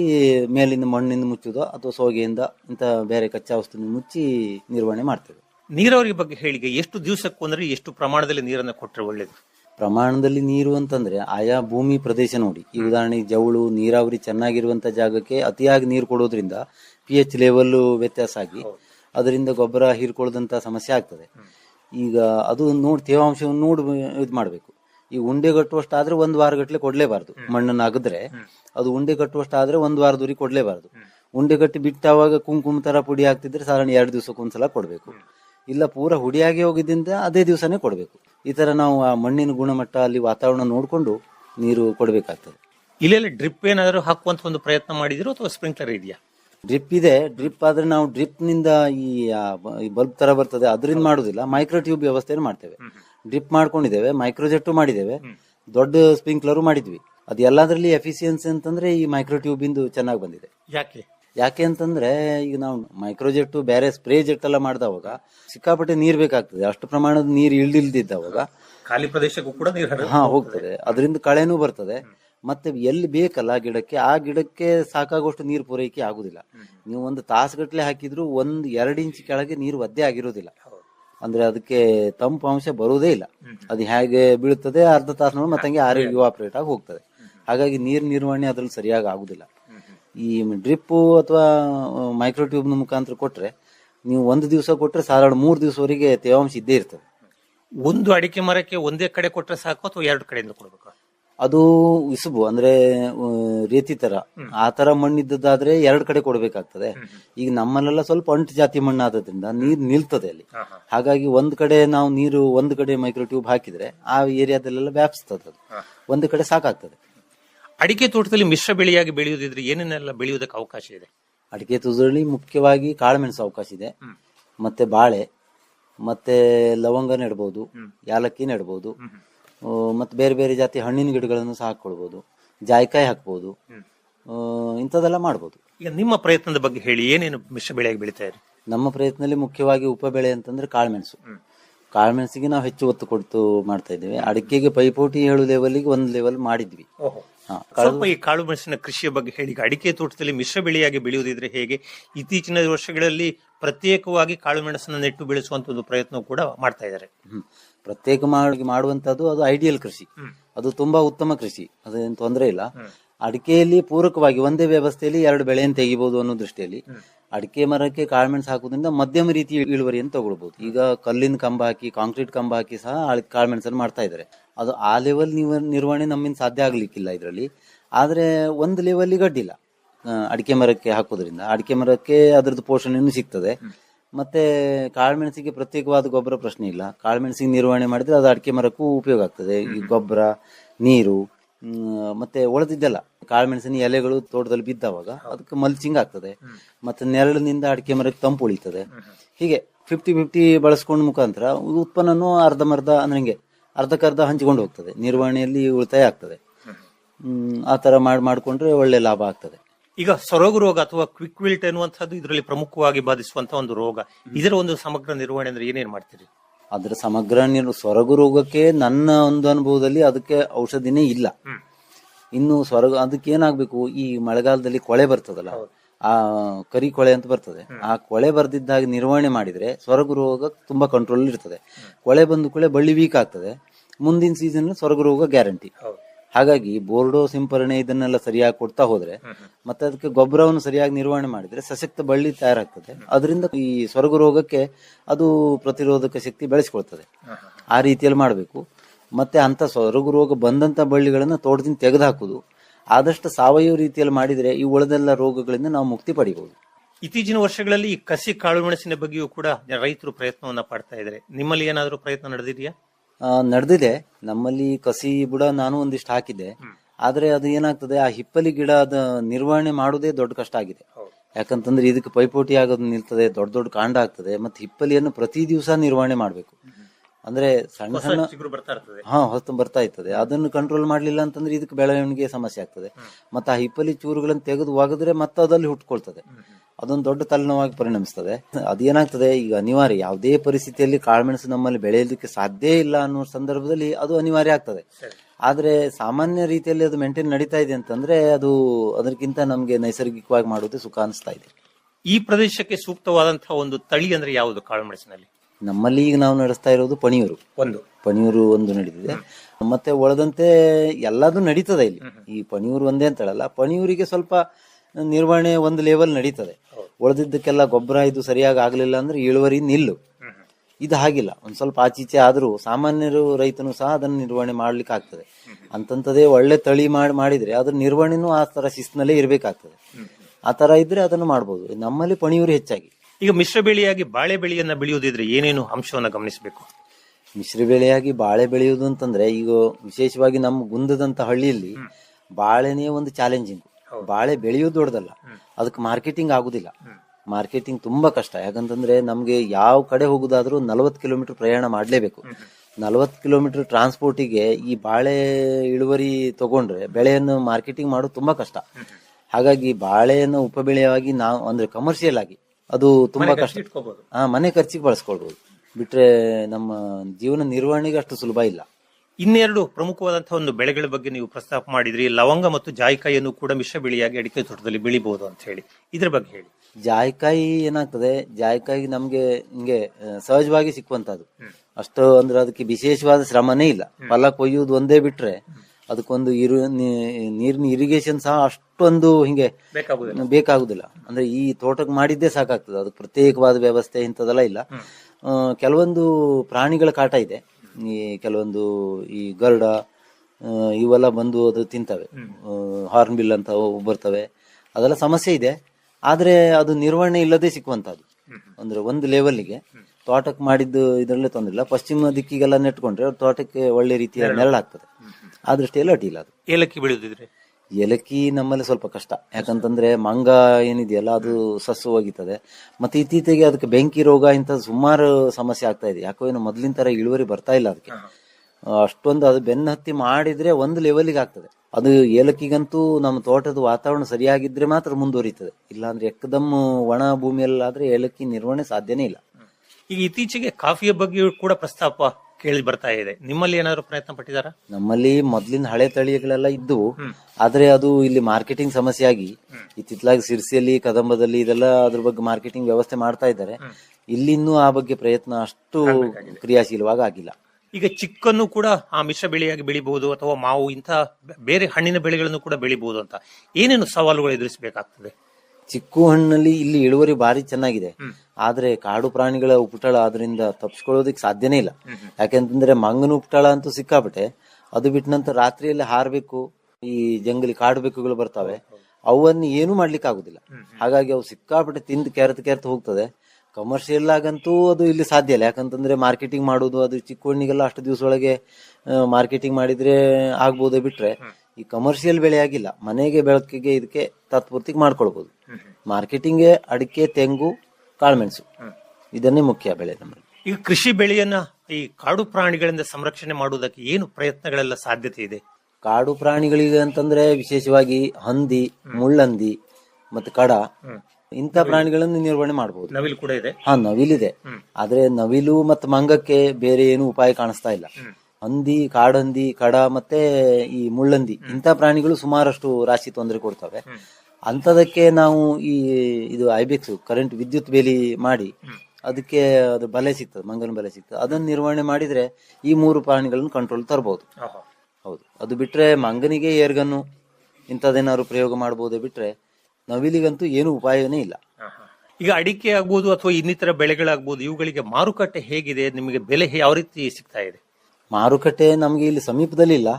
ಮೇಲಿಂದ ಮಣ್ಣಿಂದ ಮುಚ್ಚೋದು ಅಥವಾ ಸೋಗೆಯಿಂದ ಇಂಥ ಬೇರೆ ಕಚ್ಚಾ ವಸ್ತುವಿನ ಮುಚ್ಚಿ ನಿರ್ವಹಣೆ ಮಾಡ್ತೇವೆ. ನೀರಾವರಿ ಬಗ್ಗೆ ಹೇಳಿಕೆ ಎಷ್ಟು ದಿವಸಕ್ಕೊಂದ್ರೆ ಎಷ್ಟು ಪ್ರಮಾಣದಲ್ಲಿ ನೀರನ್ನು ಕೊಟ್ಟರೆ ಒಳ್ಳೇದು? ಪ್ರಮಾಣದಲ್ಲಿ ನೀರು ಅಂತಂದ್ರೆ ಆಯಾ ಭೂಮಿ ಪ್ರದೇಶ ನೋಡಿ. ಈ ಉದಾಹರಣೆಗೆ ಜವಳು, ನೀರಾವರಿ ಚೆನ್ನಾಗಿರುವಂತ ಜಾಗಕ್ಕೆ ಅತಿಯಾಗಿ ನೀರು ಕೊಡೋದ್ರಿಂದ ಪಿ ಎಚ್ ಲೆವೆಲ್ ವ್ಯತ್ಯಾಸ ಆಗಿ ಅದರಿಂದ ಗೊಬ್ಬರ ಹೀರ್ಕೊಳ್ಳದಂತ ಸಮಸ್ಯೆ ಆಗ್ತದೆ. ಈಗ ಅದು ನೋಡಿ, ತೇವಾಂಶವನ್ನು ನೋಡ್ ಇದು ಮಾಡಬೇಕು. ಈ ಉಂಡೆ ಕಟ್ಟುವಷ್ಟಾದ್ರೆ ಒಂದು ವಾರ ಗಟ್ಟಲೆ ಕೊಡ್ಲೇಬಾರ್ದು. ಮಣ್ಣನ್ನು ಅಗದ್ರೆ ಅದು ಉಂಡೆ ಕಟ್ಟುವಷ್ಟಾದ್ರೆ ಒಂದು ವಾರದವರೆಗೆ ಕೊಡ್ಲೇಬಾರ್ದು. ಉಂಡೆ ಕಟ್ಟಿ ಬಿಟ್ಟಾವಾಗ ಕುಂಕುಮ ತರ ಪುಡಿ ಹಾಕ್ತಿದ್ರೆ ಸಾಧಾರಣ ಎರಡು ದಿವಸಕ್ಕೊಂದ್ಸಲ ಕೊಡಬೇಕು. ಇಲ್ಲ ಪೂರ ಹುಡಿಯಾಗಿ ಹೋಗಿದ್ದಿಂದ ಅದೇ ದಿವಸನೇ ಕೊಡಬೇಕು. ಈ ತರ ನಾವು ಆ ಮಣ್ಣಿನ ಗುಣಮಟ್ಟ ಅಲ್ಲಿ ವಾತಾವರಣ ನೋಡಿಕೊಂಡು ನೀರು ಕೊಡಬೇಕಾಗ್ತದೆ. ಇಲ್ಲೆಲ್ಲ ಡ್ರಿಪ್ ಏನಾದರೂ ಹಾಕುವಂತ ಒಂದು ಪ್ರಯತ್ನ ಮಾಡಿದಿರೋ ಅಥವಾ ಸ್ಪ್ರಿಂಕ್ಲರ್ ಇದೆಯಾ? ಡ್ರಿಪ್ ಇದೆ. ಡ್ರಿಪ್ ಆದ್ರೆ ನಾವು ಡ್ರಿಪ್ನಿಂದ ಈ ಬಲ್ಬ್ ತರ ಬರ್ತದೆ. ಅದರಿಂದ ಮಾಡುದಿಲ್ಲ. ಮೈಕ್ರೋ ಟ್ಯೂಬ್ ವ್ಯವಸ್ಥೆಯನ್ನು ಮಾಡ್ತೇವೆ ಡ್ರಿಪ್ ಮಾಡ್ಕೊಂಡಿದ್ದೇವೆ. ಮೈಕ್ರೋಜೆಟ್ ಮಾಡಿದ್ದೇವೆ. ದೊಡ್ಡ ಸ್ಪ್ರಿಂಕ್ಲರ್ ಮಾಡಿದ್ವಿ. ಅದು ಎಲ್ಲದರಲ್ಲಿ ಎಫಿಸಿಯನ್ಸಿ ಅಂತಂದ್ರೆ ಈ ಮೈಕ್ರೋ ಟ್ಯೂಬ್ ಇಂದು ಚೆನ್ನಾಗಿ ಬಂದಿದೆ. ಯಾಕೆ? ಯಾಕೆ ಅಂತಂದ್ರೆ ಈಗ ನಾವು ಮೈಕ್ರೋಜೆಟ್ ಬೇರೆ ಸ್ಪ್ರೇ ಜೆಟ್ ಎಲ್ಲ ಮಾಡಿದವಾಗ ಸಿಕ್ಕಾಪಟ್ಟೆ ನೀರ್ ಬೇಕಾಗ್ತದೆ. ಅಷ್ಟು ಪ್ರಮಾಣದ ನೀರು ಇಳ್ದಿಲ್ದಿದ್ದವಾಗ ಖಾಲಿ ಪ್ರದೇಶಕ್ಕೂ ಕೂಡ ನೀರು ಹಾ ಹೋಗ್ತದೆ. ಅದರಿಂದ ಕಳೆನೂ ಬರ್ತದೆ. ಮತ್ತೆ ಎಲ್ಲಿ ಬೇಕಲ್ಲ ಗಿಡಕ್ಕೆ ಆ ಗಿಡಕ್ಕೆ ಸಾಕಾಗುವಷ್ಟು ನೀರು ಪೂರೈಕೆ ಆಗುದಿಲ್ಲ. ನೀವು ಒಂದು ತಾಸುಗಟ್ಟಲೆ ಹಾಕಿದ್ರು ಒಂದ್ ಎರಡ್ ಇಂಚ್ ಕೆಳಗೆ ನೀರು ಒದ್ದೆ ಆಗಿರೋದಿಲ್ಲ. ಅಂದ್ರೆ ಅದಕ್ಕೆ ತಂಪು ಅಂಶ ಬರುವುದೇ ಇಲ್ಲ. ಅದು ಹೇಗೆ ಬೀಳುತ್ತದೆ ಅರ್ಧ ತಾಸು ಮತ್ತೆ ಹಂಗೆ ಆರಿ ಆಪರೇಟ್ ಆಗಿ ಹೋಗ್ತದೆ. ಹಾಗಾಗಿ ನೀರ್ ನಿರ್ವಹಣೆ ಅದ್ರಲ್ಲಿ ಸರಿಯಾಗಿ ಆಗುದಿಲ್ಲ. ಈ ಡ್ರಿಪ್ಪು ಅಥವಾ ಮೈಕ್ರೋ ಟ್ಯೂಬ್ ಮುಖಾಂತರ ಕೊಟ್ರೆ ನೀವು ಒಂದು ದಿವಸ ಕೊಟ್ರೆ ಸಾಧಾರಣ ಮೂರು ದಿವಸವರೆಗೆ ತೇವಾಂಶ ಇದ್ದೇ ಇರ್ತದೆ. ಒಂದು ಅಡಿಕೆ ಮರಕ್ಕೆ ಒಂದೇ ಕಡೆ ಕೊಟ್ರೆ ಸಾಕು ಅಥವಾ ಎರಡು ಕಡೆಯಿಂದ ಕೊಡಬೇಕು? ಅದು ಇಸುಬು ಅಂದ್ರೆ ರೀತಿ ರೇತಿ ತರ. ಆ ತರ ಮಣ್ಣಿದ್ದದಾದ್ರೆ ಎರಡು ಕಡೆ ಕೊಡಬೇಕಾಗ್ತದೆ. ಈಗ ನಮ್ಮಲ್ಲೆಲ್ಲ ಸ್ವಲ್ಪ ಅಂಟು ಜಾತಿ ಮಣ್ಣು ಆದ್ರಿಂದ ನೀರು ನಿಲ್ತದೆ ಅಲ್ಲಿ. ಹಾಗಾಗಿ ಒಂದ್ ಕಡೆ ನಾವು ನೀರು ಒಂದ್ ಕಡೆ ಮೈಕ್ರೋ ಟ್ಯೂಬ್ ಹಾಕಿದ್ರೆ ಆ ಏರಿಯಾದಲ್ಲೆಲ್ಲ ವ್ಯಾಪಿಸ್ತದೆ ಅದು. ಒಂದ್ ಕಡೆ ಸಾಕಾಗ್ತದೆ. ಅಡಿಕೆ ತೋಟದಲ್ಲಿ ಮಿಶ್ರ ಬೆಳೆಯಾಗಿ ಬೆಳೆಯುವುದಿದ್ರೆ ಏನೇನೆಲ್ಲ ಬೆಳೆಯುವುದಕ್ಕೆ ಅವಕಾಶ ಇದೆ? ಅಡಿಕೆ ತೋಟದಲ್ಲಿ ಮುಖ್ಯವಾಗಿ ಕಾಳುಮೆಣಸು ಅವಕಾಶ ಇದೆ. ಮತ್ತೆ ಬಾಳೆ ಮತ್ತೆ ಲವಂಗ ನೆಡ್ಬೋದು ಯಾಲಕ್ಕಿ ನೆಡ್ಬೋದು ಮತ್ತೆ ಬೇರೆ ಬೇರೆ ಜಾತಿ ಹಣ್ಣಿನ ಗಿಡಗಳನ್ನು ಸಹ ಹಾಕೊಳ್ಬಹುದು ಜಾಯಿಕಾಯಿ ಹಾಕ್ಬೋದು ಇಂಥದೆಲ್ಲ ಇಂಥದ್ದೆಲ್ಲ ಮಾಡ್ಬೋದು. ಈಗ ನಿಮ್ಮ ಪ್ರಯತ್ನದ ಬಗ್ಗೆ ಹೇಳಿ ಏನೇನು ಮಿಶ್ರ ಬೆಳೆಯಾಗಿ ಬೆಳೀತಾ ಇರಿ ನಮ್ಮ ಪ್ರಯತ್ನದಲ್ಲಿ ಮುಖ್ಯವಾಗಿ ಉಪಬೆಳೆ ಅಂತಂದ್ರೆ ಕಾಳುಮೆಣಸು. ಕಾಳುಮೆಣಸಿಗೆ ನಾವು ಹೆಚ್ಚು ಒತ್ತು ಕೊಡ್ತು ಮಾಡ್ತಾ ಇದ್ದೀವಿ. ಅಡಿಕೆಗೆ ಪೈಪೋಟಿ ಹೇಳು ಲೆವೆಲ್ಗೆ ಒಂದು ಲೆವೆಲ್ ಮಾಡಿದ್ವಿ. ಸ್ವಲ್ಪ ಈ ಕಾಳು ಮೆಣಸಿನ ಕೃಷಿಯ ಬಗ್ಗೆ ಹೇಳಿ ಅಡಿಕೆ ತೋಟದಲ್ಲಿ ಮಿಶ್ರ ಬೆಳೆಯಾಗಿ ಬೆಳೆಯುವುದಿದ್ರೆ ಹೇಗೆ? ಇತ್ತೀಚಿನ ವರ್ಷಗಳಲ್ಲಿ ಪ್ರತ್ಯೇಕವಾಗಿ ಕಾಳು ಮೆಣಸನ್ನ ನೆಟ್ಟು ಬೆಳೆಸುವಂತ ಒಂದು ಪ್ರಯತ್ನ ಕೂಡ ಮಾಡ್ತಾ ಇದ್ದಾರೆ. ಪ್ರತ್ಯೇಕ ಮಾಡಿ ಮಾಡುವಂತದ್ದು ಅದು ಐಡಿಯಲ್ ಕೃಷಿ. ಅದು ತುಂಬಾ ಉತ್ತಮ ಕೃಷಿ. ಅದೇನು ತೊಂದರೆ ಇಲ್ಲ. ಅಡಿಕೆಯಲ್ಲಿ ಪೂರಕವಾಗಿ ಒಂದೇ ವ್ಯವಸ್ಥೆಯಲ್ಲಿ ಎರಡು ಬೆಳೆಯನ್ನು ತೆಗಿಬಹುದು ಅನ್ನೋ ದೃಷ್ಟಿಯಲ್ಲಿ ಅಡಿಕೆ ಮರಕ್ಕೆ ಕಾಳುಮೆಣಸು ಹಾಕೋದ್ರಿಂದ ಮಧ್ಯಮ ರೀತಿ ಇಳುವರಿಯನ್ನು ತಗೊಳ್ಬಹುದು ಈಗ ಕಲ್ಲಿನ ಕಂಬ ಹಾಕಿ ಕಾಂಕ್ರೀಟ್ ಕಂಬ ಹಾಕಿ ಸಹ ಕಾಳುಮೆಣಸನ್ನು ಮಾಡ್ತಾ ಇದ್ದಾರೆ. ಅದು ಆ ಲೆವೆಲ್ ನೀವು ನಿರ್ವಹಣೆ ನಮ್ಮಿಂದ ಸಾಧ್ಯ ಆಗ್ಲಿಕ್ಕಿಲ್ಲ ಇದರಲ್ಲಿ. ಆದ್ರೆ ಒಂದು ಲೆವೆಲ್ ಅಡ್ಡಿಲ್ಲ. ಅಡಿಕೆ ಮರಕ್ಕೆ ಹಾಕೋದ್ರಿಂದ ಅಡಿಕೆ ಮರಕ್ಕೆ ಅದರದ್ದು ಪೋಷಣೆಯನ್ನು ಸಿಗ್ತದೆ. ಮತ್ತೆ ಕಾಳುಮೆಣಸಿಗೆ ಪ್ರತ್ಯೇಕವಾದ ಗೊಬ್ಬರ ಪ್ರಶ್ನೆ ಇಲ್ಲ. ಕಾಳುಮೆಣಸಿಗೆ ನಿರ್ವಹಣೆ ಮಾಡಿದ್ರೆ ಅದು ಅಡಿಕೆ ಮರಕ್ಕೂ ಉಪಯೋಗ ಆಗ್ತದೆ. ಈ ಗೊಬ್ಬರ ನೀರು ಮತ್ತೆ ಒಳದಿದ್ದೆಲ್ಲ ಕಾಳುಮೆಣಸಿನ ಎಲೆಗಳು ತೋಟದಲ್ಲಿ ಬಿದ್ದಾವಾಗ ಅದಕ್ಕೆ ಮಲ್ಚಿಂಗ್ ಆಗ್ತದೆ. ಮತ್ತೆ ನೆರಳಿನಿಂದ ಅಡಿಕೆ ಮರಕ್ಕೆ ತಂಪು ಉಳಿತದೆ. ಹೀಗೆ ಫಿಫ್ಟಿ ಫಿಫ್ಟಿ ಬಳಸ್ಕೊಂಡ್ ಮುಖಾಂತರ ಉತ್ಪನ್ನನೂ ಅರ್ಧಮರ್ಧ ಅಂದ್ರೆ ಹಿಂಗೆ ಅರ್ಧಕ್ಕರ್ಧ ಹಂಚಿಕೊಂಡು ಹೋಗ್ತದೆ. ನಿರ್ವಹಣೆಯಲ್ಲಿ ಉಳಿತಾಯ ಆಗ್ತದೆ. ಆ ತರ ಮಾಡಿ ಮಾಡ್ಕೊಂಡ್ರೆ ಒಳ್ಳೆ ಲಾಭ ಆಗ್ತದೆ. ಈಗ ಸೊರಗು ರೋಗ ಅಥವಾ ಕ್ವಿಕ್ ವಿಲ್ಟ್ ಎನ್ನುವಂಥದ್ದು ಇದರಲ್ಲಿ ಪ್ರಮುಖವಾಗಿ ಬಾಧಿಸುವಂತಹ ಒಂದು ರೋಗ. ಇದರ ಒಂದು ಸಮಗ್ರ ನಿರ್ವಹಣೆ ಅಂದ್ರೆ ಏನೇನ್ ಮಾಡ್ತೀರಿ? ಅದರ ಸಮಗ್ರ ನೀರು ಸೊರಗು ರೋಗಕ್ಕೆ ನನ್ನ ಒಂದು ಅನುಭವದಲ್ಲಿ ಅದಕ್ಕೆ ಔಷಧಿನೇ ಇಲ್ಲ. ಇನ್ನು ಸೊರಗು ಅದಕ್ಕೆ ಏನಾಗಬೇಕು? ಈ ಮಳೆಗಾಲದಲ್ಲಿ ಕೊಳೆ ಬರ್ತದಲ್ಲ ಆ ಕರಿ ಕೊಳೆ ಅಂತ ಬರ್ತದೆ. ಆ ಕೊಳೆ ಬರ್ದಿದ್ದಾಗ ನಿರ್ವಹಣೆ ಮಾಡಿದ್ರೆ ಸ್ವರ್ಗ ರೋಗ ತುಂಬಾ ಕಂಟ್ರೋಲ್ ಇರ್ತದೆ. ಕೊಳೆ ಬಂದ ಕೂಡಲೇ ಬಳ್ಳಿ ವೀಕ್ ಆಗ್ತದೆ. ಮುಂದಿನ ಸೀಸನ್ ಸ್ವರ್ಗ ರೋಗ ಗ್ಯಾರಂಟಿ ಹಾಗಾಗಿ ಬೋರ್ಡೋ ಸಿಂಪರಣೆ ಇದನ್ನೆಲ್ಲ ಸರಿಯಾಗಿ ಕೊಡ್ತಾ ಹೋದ್ರೆ ಮತ್ತೆ ಅದಕ್ಕೆ ಗೊಬ್ಬರವನ್ನು ಸರಿಯಾಗಿ ನಿರ್ವಹಣೆ ಮಾಡಿದ್ರೆ ಸಶಕ್ತ ಬಳ್ಳಿ ತಯಾರಾಗ್ತದೆ. ಅದರಿಂದ ಈ ಸ್ವರ್ಗ ರೋಗಕ್ಕೆ ಅದು ಪ್ರತಿರೋಧಕ ಶಕ್ತಿ ಬೆಳೆಸ್ಕೊಳ್ತದೆ. ಆ ರೀತಿಯಲ್ಲಿ ಮಾಡಬೇಕು. ಮತ್ತೆ ಅಂತ ಸ್ವರ್ಗ ರೋಗ ಬಂದಂತ ಬಳ್ಳಿಗಳನ್ನ ತೋಟದಿಂದ ತೆಗೆದು ಹಾಕುದು. ಆದಷ್ಟು ಸಾವಯವ ರೀತಿಯಲ್ಲಿ ಮಾಡಿದ್ರೆ ಈ ಉಳದೆಲ್ಲ ರೋಗಗಳಿಂದ ನಾವು ಮುಕ್ತಿ ಪಡಿಬಹುದು. ಇತ್ತೀಚಿನ ವರ್ಷಗಳಲ್ಲಿ ಈ ಕಸಿ ಕಾಳು ಮೆಣಸಿನ ಬಗ್ಗೆಯೂ ಕೂಡ ರೈತರು ಪ್ರಯತ್ನವನ್ನ ಪಡ್ತಾ ಇದ್ದಾರೆ. ನಿಮ್ಮಲ್ಲಿ ಏನಾದರೂ ಪ್ರಯತ್ನ ನಡೆದಿದೆಯಾ? ನಡೆದಿದೆ. ನಮ್ಮಲ್ಲಿ ಕಸಿ ಬುಡ ನಾನು ಒಂದಿಷ್ಟು ಹಾಕಿದ್ದೆ. ಆದ್ರೆ ಅದು ಏನಾಗ್ತದೆ ಆ ಹಿಪ್ಪಲಿ ಗಿಡ ಅದ ನಿರ್ವಹಣೆ ಮಾಡೋದೇ ದೊಡ್ಡ ಕಷ್ಟ ಆಗಿದೆ. ಯಾಕಂತಂದ್ರೆ ಇದಕ್ಕೆ ಪೈಪೋಟಿ ಆಗೋದು ನಿಲ್ತದೆ ದೊಡ್ಡ ದೊಡ್ಡ ಕಾಂಡ ಆಗ್ತದೆ ಮತ್ತೆ ಹಿಪ್ಪಲಿಯನ್ನು ಪ್ರತಿ ದಿವಸ ನಿರ್ವಹಣೆ ಮಾಡಬೇಕು. ಅಂದ್ರೆ ಸಣ್ಣ ಸಣ್ಣ ಹಾ ಹೊತ್ತು ಬರ್ತಾ ಇರ್ತದೆ. ಅದನ್ನು ಕಂಟ್ರೋಲ್ ಮಾಡ್ಲಿಲ್ಲ ಅಂತಂದ್ರೆ ಇದಕ್ಕೆ ಬೆಳವಣಿಗೆ ಸಮಸ್ಯೆ ಆಗ್ತದೆ. ಮತ್ತೆ ಆ ಹಿಪ್ಪಲಿ ಚೂರುಗಳನ್ನು ತೆಗೆದು ಒಗೆದ್ರೆ ಮತ್ತೆ ಅದಲ್ಲಿ ಹುಟ್ಕೊಳ್ತದೆ. ಅದೊಂದು ದೊಡ್ಡ ತಲೆನೋವಾಗಿ ಪರಿಣಮಿಸ್ತದೆ. ಅದೇನಾಗ್ತದೆ ಈಗ ಅನಿವಾರ್ಯ. ಯಾವುದೇ ಪರಿಸ್ಥಿತಿಯಲ್ಲಿ ಕಾಳುಮೆಣಸು ನಮ್ಮಲ್ಲಿ ಬೆಳೆಯಲಿಕ್ಕೆ ಸಾಧ್ಯ ಇಲ್ಲ ಅನ್ನೋ ಸಂದರ್ಭದಲ್ಲಿ ಅದು ಅನಿವಾರ್ಯ ಆಗ್ತದೆ. ಆದ್ರೆ ಸಾಮಾನ್ಯ ರೀತಿಯಲ್ಲಿ ಅದು ಮೇಂಟೈನ್ ನಡೀತಾ ಇದೆ ಅಂತಂದ್ರೆ ಅದು ಅದಕ್ಕಿಂತ ನಮ್ಗೆ ನೈಸರ್ಗಿಕವಾಗಿ ಮಾಡೋದೇ ಸುಖ ಅನಿಸ್ತಾ ಇದೆ. ಈ ಪ್ರದೇಶಕ್ಕೆ ಸೂಕ್ತವಾದಂತಹ ಒಂದು ತಳಿ ಅಂದ್ರೆ ಯಾವುದು ಕಾಳು ಮೆಣಸಿನಲ್ಲಿ ನಮ್ಮಲ್ಲಿ ಈಗ ನಾವು ನಡೆಸ್ತಾ ಇರೋದು ಪಣಿಯೂರು. ಒಂದು. ಪಣಿಯೂರು ಒಂದು ನಡೀತಿದೆ. ಮತ್ತೆ ಒಳದಂತೆ ಎಲ್ಲದೂ ನಡೀತದೆ ಇಲ್ಲಿ. ಈ ಪಣಿಯೂರು ಒಂದೇ ಅಂತ ಹೇಳಲ್ಲ ಪಣಿಯೂರಿಗೆ ಸ್ವಲ್ಪ ನಿರ್ವಹಣೆ ಒಂದು ಲೆವೆಲ್ ನಡೀತದೆ. ಉಳಿದಿದ್ದಕ್ಕೆಲ್ಲ ಗೊಬ್ಬರ ಇದು ಸರಿಯಾಗಿ ಆಗಲಿಲ್ಲ ಅಂದ್ರೆ ಇಳುವರಿ ನಿಲ್ಲು. ಇದು ಹಾಗಿಲ್ಲ. ಒಂದ್ ಸ್ವಲ್ಪ ಆಚೀಚೆ ಆದ್ರೂ ಸಾಮಾನ್ಯರು ರೈತನು ಸಹ ಅದನ್ನು ನಿರ್ವಹಣೆ ಮಾಡ್ಲಿಕ್ಕೆ ಆಗ್ತದೆ. ಅಂತಂತದೇ ಒಳ್ಳೆ ತಳಿ ಮಾಡಿ ಮಾಡಿದ್ರೆ ಅದ್ರ ನಿರ್ವಹಣೆನೂ ಆ ತರ ಶಿಸ್ತಿನಲ್ಲೇ ಇರಬೇಕಾಗ್ತದೆ. ಆ ತರ ಇದ್ರೆ ಅದನ್ನು ಮಾಡ್ಬೋದು. ನಮ್ಮಲ್ಲಿ ಪಣಿಯೂರು ಹೆಚ್ಚಾಗಿ. ಈಗ ಮಿಶ್ರ ಬೆಳೆಯಾಗಿ ಬಾಳೆ ಬೆಳೆಯನ್ನ ಬೆಳೆಯುವುದಿದ್ರೆ ಏನೇನು ಅಂಶವನ್ನ ಗಮನಿಸಬೇಕು? ಮಿಶ್ರ ಬೆಳೆಯಾಗಿ ಬಾಳೆ ಬೆಳೆಯುವುದು ಅಂತಂದ್ರೆ ಈಗ ವಿಶೇಷವಾಗಿ ನಮ್ಮ ಗುಂದದಂತ ಹಳ್ಳಿಯಲ್ಲಿ ಬಾಳೆನೇ ಒಂದು ಚಾಲೆಂಜಿಂಗ್. ಬಾಳೆ ಬೆಳೆಯೋದು ದೊಡ್ಡದಲ್ಲ. ಅದಕ್ಕೆ ಮಾರ್ಕೆಟಿಂಗ್ ಆಗುದಿಲ್ಲ. ಮಾರ್ಕೆಟಿಂಗ್ ತುಂಬಾ ಕಷ್ಟ. ಯಾಕಂತಂದ್ರೆ ನಮ್ಗೆ ಯಾವ ಕಡೆ ಹೋಗುದಾದ್ರೂ ನಲವತ್ತು ಕಿಲೋಮೀಟರ್ ಪ್ರಯಾಣ ಮಾಡಲೇಬೇಕು. ನಲವತ್ತು ಕಿಲೋಮೀಟರ್ ಟ್ರಾನ್ಸ್ಪೋರ್ಟಿಗೆ ಈ ಬಾಳೆ ಇಳುವರಿ ತಗೊಂಡ್ರೆ ಬೆಳೆಯನ್ನು ಮಾರ್ಕೆಟಿಂಗ್ ಮಾಡೋದು ತುಂಬಾ ಕಷ್ಟ. ಹಾಗಾಗಿ ಬಾಳೆಯನ್ನು ಉಪಬೆಳೆಯಾಗಿ ನಾವು ಅಂದ್ರೆ ಕಮರ್ಷಿಯಲ್ ಆಗಿ ಅದು ತುಂಬಾ ಕಷ್ಟ. ಹಾ ಮನೆ ಖರ್ಚಿಗೆ ಬಳಸ್ಕೊಳ್ಬಹುದು ಬಿಟ್ರೆ ನಮ್ಮ ಜೀವನ ನಿರ್ವಹಣೆಗೆ ಅಷ್ಟು ಸುಲಭ ಇಲ್ಲ. ಇನ್ನೆರಡು ಪ್ರಮುಖವಾದಂತಹ ಒಂದು ಬೆಳೆಗಳ ಬಗ್ಗೆ ನೀವು ಪ್ರಸ್ತಾಪ ಮಾಡಿದ್ರಿ. ಲವಂಗ ಮತ್ತು ಜಾಯಿಕಾಯಿಯನ್ನು ಕೂಡ ಮಿಶ್ರ ಬೆಳೆಯಾಗಿ ಅಡಿಕೆ ತೋಟದಲ್ಲಿ ಬೆಳಿಬಹುದು ಅಂತ ಹೇಳಿ. ಇದ್ರ ಬಗ್ಗೆ ಹೇಳಿ. ಜಾಯಿಕಾಯಿ ಏನಾಗ್ತದೆ? ಜಾಯಿಕಾಯಿ ನಮ್ಗೆ ಹಿಂಗೆ ಸಹಜವಾಗಿ ಸಿಕ್ಕುವಂತದ್ದು ಅಷ್ಟು ಅಂದ್ರೆ ಅದಕ್ಕೆ ವಿಶೇಷವಾದ ಶ್ರಮನೇ ಇಲ್ಲ. ಫಲ ಕೊಯ್ಯುವುದು ಒಂದೇ ಬಿಟ್ರೆ ಅದಕ್ಕೊಂದು ಇರು ನೀರಿನ ಇರಿಗೇಷನ್ ಸಹ ಅಷ್ಟೊಂದು ಹಿಂಗೆ ಬೇಕಾಗುದಿಲ್ಲ. ಅಂದ್ರೆ ಈ ತೋಟಕ್ಕೆ ಮಾಡಿದ್ದೇ ಸಾಕಾಗ್ತದೆ. ಅದಕ್ಕೆ ಪ್ರತ್ಯೇಕವಾದ ವ್ಯವಸ್ಥೆ ಇಂಥದೆಲ್ಲ ಇಲ್ಲ. ಕೆಲವೊಂದು ಪ್ರಾಣಿಗಳ ಕಾಟ ಇದೆ. ಈ ಕೆಲವೊಂದು ಈ ಗರ್ಡ ಇವೆಲ್ಲ ಬಂದು ಅದು ತಿಂತವೆ. ಹಾರ್ನ್ ಬಿಲ್ ಅಂತ ಬರ್ತವೆ. ಅದೆಲ್ಲ ಸಮಸ್ಯೆ ಇದೆ. ಆದ್ರೆ ಅದು ನಿರ್ವಹಣೆ ಇಲ್ಲದೆ ಸಿಕ್ಕುವಂತದ್ದು ಅಂದ್ರೆ ಒಂದು ಲೆವೆಲ್ಗೆ ತೋಟಕ್ಕೆ ಮಾಡಿದ್ದು ಇದರಲ್ಲೇ ತೊಂದ್ರೆ ಇಲ್ಲ. ಪಶ್ಚಿಮ ದಿಕ್ಕಿಗೆಲ್ಲ ನೆಟ್ಕೊಂಡ್ರೆ ತೋಟಕ್ಕೆ ಒಳ್ಳೆ ರೀತಿಯ ನೆರಳಾಗ್ತದೆ. ಆ ದೃಷ್ಟಿಯಲ್ಲಿ ಅಡ್ಡಿಲ್ಲ ಅದು. ಏಲಕ್ಕಿ ಬೆಳೆಯುತ್ತಿದ್ರೆ ಏಲಕ್ಕಿ ನಮ್ಮಲ್ಲಿ ಸ್ವಲ್ಪ ಕಷ್ಟ. ಯಾಕಂತಂದ್ರೆ ಮಂಗ ಏನಿದೆಯಲ್ಲ ಅದು ಸಸ್ಸು ಹೋಗಿತ್ತದೆ ಮತ್ತೆ ಇತ್ತೀಚೆಗೆ ಅದಕ್ಕೆ ಬೆಂಕಿ ರೋಗ ಇಂಥ ಸುಮಾರು ಸಮಸ್ಯೆ ಆಗ್ತಾ ಇದೆ. ಯಾಕೋ ಏನು ಮೊದಲಿನ ತರ ಇಳುವರಿ ಬರ್ತಾ ಇಲ್ಲ ಅದಕ್ಕೆ. ಅಷ್ಟೊಂದು ಅದು ಬೆನ್ನ ಹತ್ತಿ ಮಾಡಿದ್ರೆ ಒಂದು ಲೆವೆಲ್ಗೆ ಆಗ್ತದೆ. ಅದು ಏಲಕ್ಕಿಗಂತೂ ನಮ್ಮ ತೋಟದ ವಾತಾವರಣ ಸರಿಯಾಗಿದ್ರೆ ಮಾತ್ರ ಮುಂದುವರಿತದೆ. ಇಲ್ಲಾಂದ್ರೆ ಎಕ್ಕದಮ್ ಒಣ ಭೂಮಿಯಲ್ಲಾದ್ರೆ ಏಲಕ್ಕಿ ನಿರ್ವಹಣೆ ಸಾಧ್ಯನೇ ಇಲ್ಲ. ಈಗ ಇತ್ತೀಚೆಗೆ ಕಾಫಿಯ ಬಗ್ಗೆ ಕೂಡ ಪ್ರಸ್ತಾಪ ಕೇಳಿ ಬರ್ತಾ ಇದೆ. ನಿಮ್ಮಲ್ಲಿ ಏನಾದ್ರು ಪ್ರಯತ್ನ ಪಟ್ಟಿದಾರ ನಮ್ಮಲ್ಲಿ ಮೊದ್ಲಿನ ಹಳೆ ತಳಿಗಳೆಲ್ಲ ಇದ್ದವು ಆದ್ರೆ ಅದು ಇಲ್ಲಿ ಮಾರ್ಕೆಟಿಂಗ್ ಸಮಸ್ಯೆ ಆಗಿ ಇತ್ತಿತ್ತಲಾಗಿ ಸಿರ್ಸಿಯಲ್ಲಿ ಕದಂಬದಲ್ಲಿ ಇದೆಲ್ಲ ಅದ್ರ ಬಗ್ಗೆ ಮಾರ್ಕೆಟಿಂಗ್ ವ್ಯವಸ್ಥೆ ಮಾಡ್ತಾ ಇದ್ದಾರೆ. ಇಲ್ಲಿ ಇನ್ನೂ ಆ ಬಗ್ಗೆ ಪ್ರಯತ್ನ ಅಷ್ಟು ಕ್ರಿಯಾಶೀಲವಾಗಿ ಆಗಿಲ್ಲ. ಈಗ ಚಿಕ್ಕನ್ನು ಕೂಡ ಆ ಮಿಶ್ರ ಬೆಳೆಯಾಗಿ ಬೆಳಿಬಹುದು ಅಥವಾ ಮಾವು ಇಂತಹ ಬೇರೆ ಹಣ್ಣಿನ ಬೆಳೆಗಳನ್ನು ಕೂಡ ಬೆಳಿಬಹುದು ಅಂತ ಏನೇನು ಸವಾಲುಗಳು ಎದುರಿಸಬೇಕಾಗ್ತದೆ? ಚಿಕ್ಕು ಹಣ್ಣಲ್ಲಿ ಇಲ್ಲಿ ಇಳುವರಿ ಭಾರಿ ಚೆನ್ನಾಗಿದೆ. ಆದ್ರೆ ಕಾಡು ಪ್ರಾಣಿಗಳ ಉಪಟಳ ಅದರಿಂದ ತಪ್ಪಿಸ್ಕೊಳ್ಳೋದಕ್ಕೆ ಸಾಧ್ಯನೇ ಇಲ್ಲ. ಯಾಕೆಂತಂದ್ರೆ ಮಂಗನ ಉಪಟಳ ಅಂತೂ ಸಿಕ್ಕಾಪಟ್ಟೆ. ಅದು ಬಿಟ್ಟ ನಂತರ ರಾತ್ರಿಯಲ್ಲಿ ಹಾರಬೇಕು ಈ ಜಂಗಲಿ ಕಾಡು ಬೆಕ್ಕುಗಳು ಬರ್ತಾವೆ. ಅವನ್ನ ಏನು ಮಾಡ್ಲಿಕ್ಕೆ ಆಗುದಿಲ್ಲ. ಹಾಗಾಗಿ ಅವು ಸಿಕ್ಕಾಪಟ್ಟೆ ತಿಂದು ಕೆರೆತ ಕೆರೆತ ಹೋಗ್ತದೆ. ಕಮರ್ಷಿಯಲ್ ಆಗಂತೂ ಅದು ಇಲ್ಲಿ ಸಾಧ್ಯ ಇಲ್ಲ. ಯಾಕಂತಂದ್ರೆ ಮಾರ್ಕೆಟಿಂಗ್ ಮಾಡೋದು ಅದು ಚಿಕ್ಕ ಹಣ್ಣಿಗೆಲ್ಲ ಅಷ್ಟು ದಿವಸ ಒಳಗೆ ಮಾರ್ಕೆಟಿಂಗ್ ಮಾಡಿದ್ರೆ ಆಗ್ಬೋದೇ ಬಿಟ್ರೆ ಈ ಕಮರ್ಷಿಯಲ್ ಬೆಳೆ ಆಗಿಲ್ಲ. ಮನೆಗೆ ಬೆಳಕಿಗೆ ಇದಕ್ಕೆ ತತ್ಪೂರ್ತಿಗೆ ಮಾಡ್ಕೊಳ್ಬಹುದು ಮಾರ್ಕೆಟಿಂಗ್ ಅಡಿಕೆ ತೆಂಗು ಕಾಳುಮೆಣಸು ಇದನ್ನೇ ಮುಖ್ಯ ಬೆಳೆ ನಮ್ಮಲ್ಲಿ ಈಗ ಕೃಷಿ ಬೆಳೆಯನ್ನ ಈ ಕಾಡು ಪ್ರಾಣಿಗಳಿಂದ ಸಂರಕ್ಷಣೆ ಮಾಡುವುದಕ್ಕೆ ಏನು ಪ್ರಯತ್ನಗಳೆಲ್ಲ ಸಾಧ್ಯತೆ ಇದೆ? ಕಾಡು ಪ್ರಾಣಿಗಳಿಗೆ ಅಂತಂದ್ರೆ ವಿಶೇಷವಾಗಿ ಹಂದಿ ಮುಳ್ಳಂದಿ ಮತ್ತೆ ಕಡ. ಇಂಥ ಪ್ರಾಣಿಗಳನ್ನು ನಿರ್ವಹಣೆ ಮಾಡಬಹುದು ನವಿಲು ಕೂಡ ಇದೆ? ಹಾ ನವಿಲಿದೆ. ಆದ್ರೆ ನವಿಲು ಮತ್ತೆ ಮಂಗಕ್ಕೆ ಬೇರೆ ಏನು ಉಪಾಯ ಕಾಣಿಸ್ತಾ ಇಲ್ಲ. ಹಂದಿ ಕಾಡಂದಿ ಕಡ ಮತ್ತೆ ಈ ಮುಳ್ಳಂದಿ ಇಂಥ ಪ್ರಾಣಿಗಳು ಸುಮಾರಷ್ಟು ರಾಶಿ ತೊಂದರೆ ಕೊಡ್ತವೆ. ಅಂತದಕ್ಕೆ ನಾವು ಈ ಇದು ಐಬೆಕ್ಸ್ ಕರೆಂಟ್ ವಿದ್ಯುತ್ ಬೇಲಿ ಮಾಡಿ ಅದಕ್ಕೆ ಅದು ಬಲೆ ಸಿಗ್ತದೆ ಮಂಗನ ಬಲೆ ಸಿಗ್ತದೆ. ಅದನ್ನ ನಿರ್ವಹಣೆ ಮಾಡಿದ್ರೆ ಈ ಮೂರು ಪ್ರಾಣಿಗಳನ್ನು ಕಂಟ್ರೋಲ್ ತರಬಹುದು ಹೌದು. ಅದು ಬಿಟ್ರೆ ಮಂಗನಿಗೆ ಏರ್ಗನ್ನು ಇಂಥದ್ದೇನಾದ್ರು ಪ್ರಯೋಗ ಮಾಡಬಹುದು ಬಿಟ್ರೆ ನವಿಲಿಗಂತೂ ಏನು ಉಪಾಯವೇ ಇಲ್ಲ. ಈಗ ಅಡಿಕೆ ಆಗ್ಬೋದು ಅಥವಾ ಇನ್ನಿತರ ಬೆಳೆಗಳಾಗ್ಬೋದು ಇವುಗಳಿಗೆ ಮಾರುಕಟ್ಟೆ ಹೇಗಿದೆ ನಿಮಗೆ ಬೆಲೆ ಯಾವ ರೀತಿ ಸಿಗ್ತಾ ಇದೆ? ಮಾರುಕಟ್ಟೆ ನಮ್ಗೆ ಇಲ್ಲಿ ಸಮೀಪದಲ್ಲಿ ಇಲ್ಲ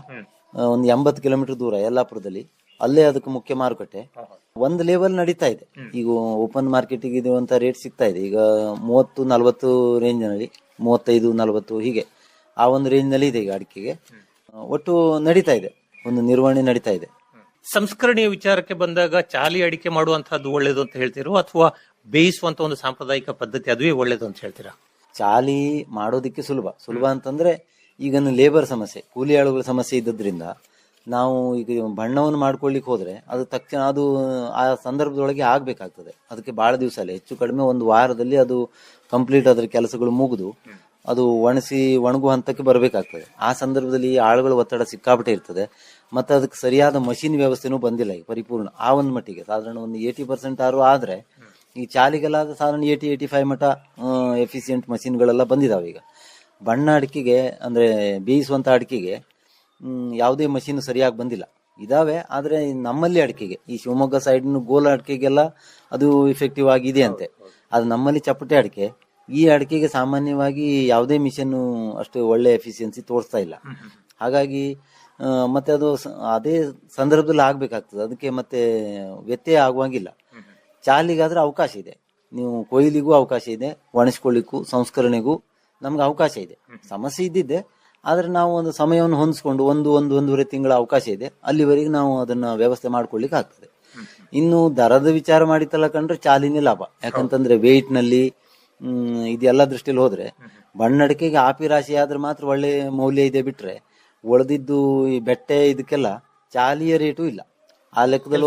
ಒಂದು ಎಂಬತ್ತು ಕಿಲೋಮೀಟರ್ ದೂರ ಯಲ್ಲಾಪುರದಲ್ಲಿ. ಅಲ್ಲೇ ಅದಕ್ಕೆ ಮುಖ್ಯ ಮಾರುಕಟ್ಟೆ. ಒಂದ್ ಲೆವೆಲ್ ನಡೀತಾ ಇದೆ. ಈಗ ಓಪನ್ ಮಾರ್ಕೆಟಿಗೆ ಇರುವಂತ ರೇಟ್ ಸಿಗ್ತಾ ಇದೆ. ಈಗ ಮೂವತ್ತು ನಲವತ್ತು ರೇಂಜ್ನಲ್ಲಿ ಮೂವತ್ತೈದು ನಲವತ್ತು ಹೀಗೆ ಆ ಒಂದು ರೇಂಜ್ನಲ್ಲಿ ಇದೆ ಈಗ ಅಡಿಕೆಗೆ. ಒಟ್ಟು ನಡೀತಾ ಇದೆ. ಒಂದು ನಿರ್ವಹಣೆ ನಡೀತಾ ಇದೆ. ಸಂಸ್ಕರಣೆಯ ವಿಚಾರಕ್ಕೆ ಬಂದಾಗ ಚಾಲಿ ಅಡಿಕೆ ಮಾಡುವಂತಹದ್ದು ಒಳ್ಳೇದು ಅಂತ ಹೇಳ್ತೀರೋ ಅಥವಾ ಬೇಯಿಸುವಂತ ಒಂದು ಸಾಂಪ್ರದಾಯಿಕ ಪದ್ಧತಿ ಅದುವೇ ಒಳ್ಳೇದು ಅಂತ ಹೇಳ್ತೀರಾ? ಚಾಲಿ ಮಾಡೋದಿಕ್ಕೆ ಸುಲಭ. ಸುಲಭ ಅಂತಂದ್ರೆ ಈಗ ಲೇಬರ್ ಸಮಸ್ಯೆ ಕೂಲಿ ಆಳುಗಳ ಸಮಸ್ಯೆ ಇದ್ದದ್ರಿಂದ ನಾವು ಈಗ ಬಣ್ಣವನ್ನು ಮಾಡ್ಕೊಳ್ಳಿಕ್ಕೆ ಹೋದರೆ ಅದು ತಕ್ಷಣ ಅದು, ಆ ಸಂದರ್ಭದೊಳಗೆ ಆಗಬೇಕಾಗ್ತದೆ. ಅದಕ್ಕೆ ಬಹಳ ದಿವಸ ಅಲ್ಲ, ಹೆಚ್ಚು ಕಡಿಮೆ ಒಂದು ವಾರದಲ್ಲಿ ಅದು ಕಂಪ್ಲೀಟ್ ಅದರ ಕೆಲಸಗಳು ಮುಗಿದು. ಅದು ಒಣಸಿ, ಒಣಗುವ ಹಂತಕ್ಕೆ ಬರಬೇಕಾಗ್ತದೆ. ಆ ಸಂದರ್ಭದಲ್ಲಿ ಆಳುಗಳ ಒತ್ತಡ ಸಿಕ್ಕಾಪಟ್ಟೆ ಇರ್ತದೆ. ಮತ್ತು ಅದಕ್ಕೆ ಸರಿಯಾದ ಮಷಿನ್ ವ್ಯವಸ್ಥೆನೂ ಬಂದಿಲ್ಲ ಈಗ ಪರಿಪೂರ್ಣ. ಆ ಒಂದು ಮಟ್ಟಿಗೆ ಸಾಧಾರಣ ಒಂದು ಏಯ್ಟಿ ಪರ್ಸೆಂಟ್ ಆರು ಆದರೆ ಈ ಚಾಲಿಗೆಲ್ಲ ಸಾಧಾರಣ ಏಯ್ಟಿ ಏಯ್ಟಿ ಫೈವ್ ಮಟ್ಟ ಎಫಿಸಿಯೆಂಟ್ ಮಷಿನ್ಗಳೆಲ್ಲ ಬಂದಿದಾವೆ ಈಗ. ಬಣ್ಣ ಅಡಿಕೆಗೆ ಅಂದರೆ ಬೇಯಿಸುವಂಥ ಅಡಿಕೆಗೆ ಯಾವುದೇ ಮಷೀನ್ ಸರಿಯಾಗಿ ಬಂದಿಲ್ಲ. ಇದಾವೆ, ಆದ್ರೆ ನಮ್ಮಲ್ಲಿ ಅಡಿಕೆಗೆ, ಈ ಶಿವಮೊಗ್ಗ ಸೈಡ್ ಗೋಲ್ ಅಡಿಕೆಗೆಲ್ಲ ಅದು ಇಫೆಕ್ಟಿವ್ ಆಗಿದೆ ಅಂತೆ. ಅದು ನಮ್ಮಲ್ಲಿ ಚಪ್ಪಟೆ ಅಡಿಕೆ, ಈ ಅಡಿಕೆಗೆ ಸಾಮಾನ್ಯವಾಗಿ ಯಾವುದೇ ಮಿಷನ್ ಅಷ್ಟು ಒಳ್ಳೆ ಎಫಿಷಿಯನ್ಸಿ ತೋರಿಸ್ತಾ ಇಲ್ಲ. ಹಾಗಾಗಿ ಮತ್ತೆ ಅದು ಅದೇ ಸಂದರ್ಭದಲ್ಲಿ ಆಗ್ಬೇಕಾಗ್ತದೆ. ಅದಕ್ಕೆ ಮತ್ತೆ ವ್ಯತ್ಯಯ ಆಗುವಂಗಿಲ್ಲ. ಚಾಲಿಗಾದ್ರೆ ಅವಕಾಶ ಇದೆ. ನೀವು ಕೊಯ್ಲಿಗೂ ಅವಕಾಶ ಇದೆ, ಒಣಸ್ಕೊಳ್ಳಿಕ್ಕೂ, ಸಂಸ್ಕರಣೆಗೂ ನಮ್ಗೆ ಅವಕಾಶ ಇದೆ. ಸಮಸ್ಯೆ ಇದ್ದಿದ್ದೆ ಆದ್ರೆ ನಾವು ಒಂದು ಸಮಯವನ್ನು ಹೊಂದಿಸ್ಕೊಂಡು ಒಂದು ಒಂದು ಒಂದೂವರೆ ತಿಂಗಳ ಅವಕಾಶ ಇದೆ. ಅಲ್ಲಿವರೆಗೆ ನಾವು ಅದನ್ನ ವ್ಯವಸ್ಥೆ ಮಾಡ್ಕೊಳ್ಳಿಕ್ಕೆ ಆಗ್ತದೆ. ಇನ್ನು ದರದ ವಿಚಾರ ಮಾಡಿ ತಲಕಂಡ್ರೆ ಚಾಲಿನೇ ಲಾಭ. ಯಾಕಂತಂದ್ರೆ weight ನಲ್ಲಿ ಇದೆಲ್ಲ ದೃಷ್ಟಿಯಲ್ಲಿ ಹೋದ್ರೆ ಬಣ್ಣಡಿಕೆಗೆ ಆಪಿ ರಾಶಿ ಆದ್ರೆ ಮಾತ್ರ ಒಳ್ಳೆ ಮೌಲ್ಯ ಇದೆ ಬಿಟ್ರೆ ಉಳಿದಿದ್ದು ಈ ಬೆಟ್ಟೆ ಇದಕ್ಕೆಲ್ಲ ಚಾಲಿಯ ರೇಟು ಇಲ್ಲ. ಆ ಲೆಕ್ಕದಲ್ಲಿ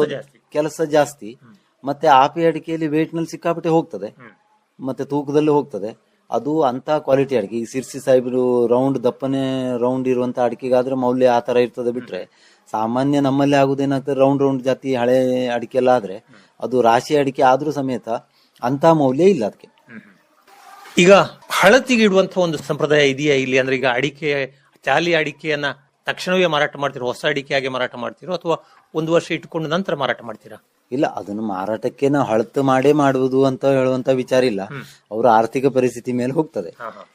ಕೆಲಸ ಜಾಸ್ತಿ. ಮತ್ತೆ ಆಪಿ ಅಡಿಕೆಯಲ್ಲಿ ವೇಟ್ನಲ್ಲಿ ಸಿಕ್ಕಾಪಟ್ಟೆ ಹೋಗ್ತದೆ. ಮತ್ತೆ ತೂಕದಲ್ಲಿ ಹೋಗ್ತದೆ. ಅದು ಅಂತ ಕ್ವಾಲಿಟಿ ಅಡಿಕೆ. ಈ ಸಿರ್ಸಿ ಸಾಹೇಬರು ರೌಂಡ್ ದಪ್ಪನೆ ರೌಂಡ್ ಇರುವಂತ ಅಡಿಕೆಗಾದ್ರೆ ಮೌಲ್ಯ ಆ ತರ ಇರ್ತದೆ ಬಿಟ್ರೆ. ಸಾಮಾನ್ಯ ನಮ್ಮಲ್ಲಿ ಆಗುದೇನಾಗ್ತದೆ ರೌಂಡ್ ರೌಂಡ್ ಜಾತಿ ಹಳೆ ಅಡಿಕೆ ಎಲ್ಲ ಆದ್ರೆ ಅದು ರಾಶಿ ಅಡಿಕೆ ಆದ್ರೂ ಸಮೇತ ಅಂತ ಮೌಲ್ಯ ಇಲ್ಲ ಅದಕ್ಕೆ. ಈಗ ಹಳತಿಗೆ ಇಡುವಂತ ಒಂದು ಸಂಪ್ರದಾಯ ಇದೆಯಾ ಇಲ್ಲಿ? ಅಂದ್ರೆ ಈಗ ಅಡಿಕೆ, ಚಾಲಿ ಅಡಿಕೆಯನ್ನ ತಕ್ಷಣವೇ ಮಾರಾಟ ಮಾಡ್ತೀರೋ? ಹೊಸ ಅಡಿಕೆಯಾಗಿ ಮಾರಾಟ ಮಾಡ್ತೀರೋ? ಅಥವಾ ಒಂದು ವರ್ಷ ಇಟ್ಕೊಂಡು ನಂತರ ಮಾರಾಟ ಮಾಡ್ತೀರಾ? ಇಲ್ಲ ಅದನ್ನು ಮಾರಾಟಕ್ಕೆ ನಾವು ಹಳತು ಮಾಡೇ ಮಾಡುವುದು ಅಂತ ಹೇಳುವಂತ ವಿಚಾರ ಇಲ್ಲ. ಅವರ ಆರ್ಥಿಕ ಪರಿಸ್ಥಿತಿ ಮೇಲೆ ಹೋಗ್ತದೆ.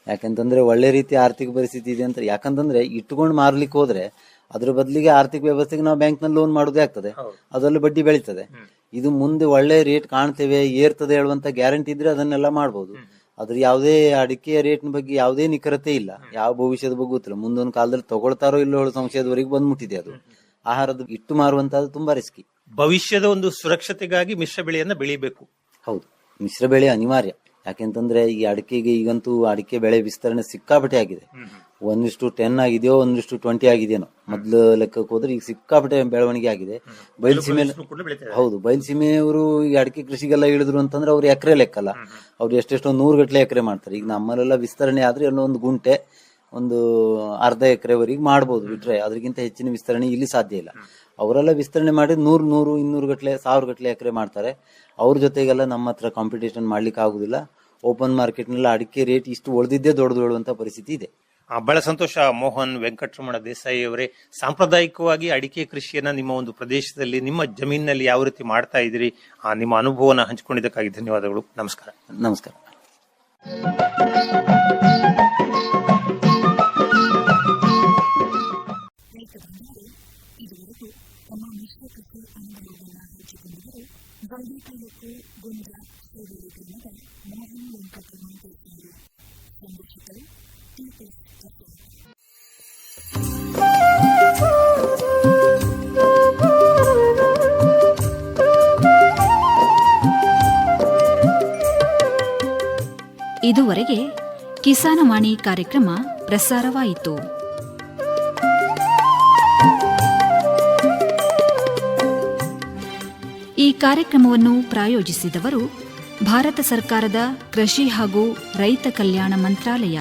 ಯಾಕಂತಂದ್ರೆ ಒಳ್ಳೆ ರೀತಿ ಆರ್ಥಿಕ ಪರಿಸ್ಥಿತಿ ಇದೆ ಅಂತ ಯಾಕಂತಂದ್ರೆ ಇಟ್ಟುಕೊಂಡು ಮಾರ್ಲಿಕ್ಕೆ ಹೋದ್ರೆ ಅದ್ರ ಬದಲಿಗೆ ಆರ್ಥಿಕ ವ್ಯವಸ್ಥೆಗೆ ನಾವು ಬ್ಯಾಂಕ್ನಲ್ಲಿ ಲೋನ್ ಮಾಡೋದೇ ಆಗ್ತದೆ. ಅದರಲ್ಲಿ ಬಡ್ಡಿ ಬೆಳೀತದೆ. ಇದು ಮುಂದೆ ಒಳ್ಳೆ ರೇಟ್ ಕಾಣ್ತೇವೆ ಏರ್ತದೆ ಹೇಳುವಂತ ಗ್ಯಾರಂಟಿ ಇದ್ರೆ ಅದನ್ನೆಲ್ಲ ಮಾಡಬಹುದು ಅದ್ರ ಯಾವುದೇ ಅಡಿಕೆಯ ರೇಟ್ ಬಗ್ಗೆ ಯಾವುದೇ ನಿಖರತೆ ಇಲ್ಲ. ಯಾವ ಭವಿಷ್ಯದ ಬಗ್ಗೆ ಗೊತ್ತಿಲ್ಲ. ಮುಂದೊಂದು ಕಾಲದಲ್ಲಿ ತಗೊಳ್ತಾರೋ ಇಲ್ಲೋ ಸಂಶಯದವರೆಗೆ ಬಂದ್ಬಿಟ್ಟಿದೆ ಅದು. ಆಹಾರದ ಇಟ್ಟು ಮಾರುವಂತದ್ದು ತುಂಬಾ ರಿಸ್ಕಿ ಭವಿಷ್ಯದ ಒಂದು ಸುರಕ್ಷತೆಗಾಗಿ ಮಿಶ್ರ ಬೆಳೆಯನ್ನ ಬೆಳಿಬೇಕು. ಹೌದು. ಮಿಶ್ರ ಬೆಳೆ ಅನಿವಾರ್ಯ. ಯಾಕೆಂತಂದ್ರೆ ಈ ಅಡಿಕೆಗೆ ಈಗಂತೂ ಅಡಿಕೆ ಬೆಳೆ ವಿಸ್ತರಣೆ ಸಿಕ್ಕಾಪಟ್ಟೆ ಆಗಿದೆ. ಒಂದಿಷ್ಟು ಟೆನ್ ಆಗಿದೆಯೋ ಒಂದಿಷ್ಟು ಟ್ವೆಂಟಿ ಆಗಿದೆಯೋ ಮೊದ್ಲು ಲೆಕ್ಕಕ್ಕೆ ಹೋದ್ರೆ ಈಗ ಸಿಕ್ಕಾಪಟ್ಟೆ ಬೆಳವಣಿಗೆ ಆಗಿದೆ. ಬಯಲುಸೀಮೆ ಹೌದು. ಬಯಲುಸೀಮೆಯವರು ಈ ಅಡಿಕೆ ಕೃಷಿಗೆಲ್ಲ ಇಳಿದ್ರು ಅಂತಂದ್ರೆ ಅವ್ರು ಎಕರೆ ಲೆಕ್ಕಲ್ಲ. ಅವ್ರು ಎಷ್ಟೆಷ್ಟೋ ನೂರು ಗಟ್ಟಲೆ ಎಕರೆ ಮಾಡ್ತಾರೆ. ಈಗ ನಮ್ಮಲ್ಲೆಲ್ಲ ವಿಸ್ತರಣೆ ಆದ್ರೆ ಒಂದು ಗುಂಟೆ. ಒಂದು ಅರ್ಧ ಎಕರೆವರೆಗೆ ಮಾಡ್ಬೋದು ಬಿಟ್ರೆ ಅದಕ್ಕಿಂತ ಹೆಚ್ಚಿನ ವಿಸ್ತರಣೆ ಇಲ್ಲಿ ಸಾಧ್ಯ ಇಲ್ಲ. ಅವರೆಲ್ಲ ವಿಸ್ತರಣೆ ಮಾಡಿ ನೂರು ನೂರು ಇನ್ನೂರು ಗಟ್ಲೆ ಸಾವಿರ ಗಟ್ಲೆ ಎಕರೆ ಮಾಡ್ತಾರೆ. ಅವ್ರ ಜೊತೆಗೆಲ್ಲ ನಮ್ಮ ಹತ್ರ ಕಾಂಪಿಟೇಷನ್ ಮಾಡ್ಲಿಕ್ಕೆ ಆಗುದಿಲ್ಲ. ಓಪನ್ ಮಾರ್ಕೆಟ್ನಲ್ಲಿ ಅಡಿಕೆ ರೇಟ್ ಇಷ್ಟು ಉಳಿದಿದ್ದೇ ದೊಡ್ಡದು ಹೇಳುವಂತ ಪರಿಸ್ಥಿತಿ ಇದೆ. ಬಹಳ ಸಂತೋಷ ಮೋಹನ್ ವೆಂಕಟರಮಣ ದೇಸಾಯಿ ಅವರೇ. ಸಾಂಪ್ರದಾಯಿಕವಾಗಿ ಅಡಿಕೆ ಕೃಷಿಯನ್ನ ನಿಮ್ಮ ಒಂದು ಪ್ರದೇಶದಲ್ಲಿ ನಿಮ್ಮ ಜಮೀನಿನಲ್ಲಿ ಯಾವ ರೀತಿ ಮಾಡ್ತಾ ಇದ್ದೀರಿ? ಆ ನಿಮ್ಮ ಅನುಭವನ ಹಂಚಿಕೊಂಡಿದ್ದಕ್ಕಾಗಿ ಧನ್ಯವಾದಗಳು. ನಮಸ್ಕಾರ. ನಮಸ್ಕಾರ. ಇದುವರೆಗೆ ಕಿಸಾನವಾಣಿ ಕಾರ್ಯಕ್ರಮ ಪ್ರಸಾರವಾಯಿತು. ಈ ಕಾರ್ಯಕ್ರಮವನ್ನು ಪ್ರಾಯೋಜಿಸಿದವರು ಭಾರತ ಸರ್ಕಾರದ ಕೃಷಿ ಹಾಗೂ ರೈತ ಕಲ್ಯಾಣ ಮಂತ್ರಾಲಯ.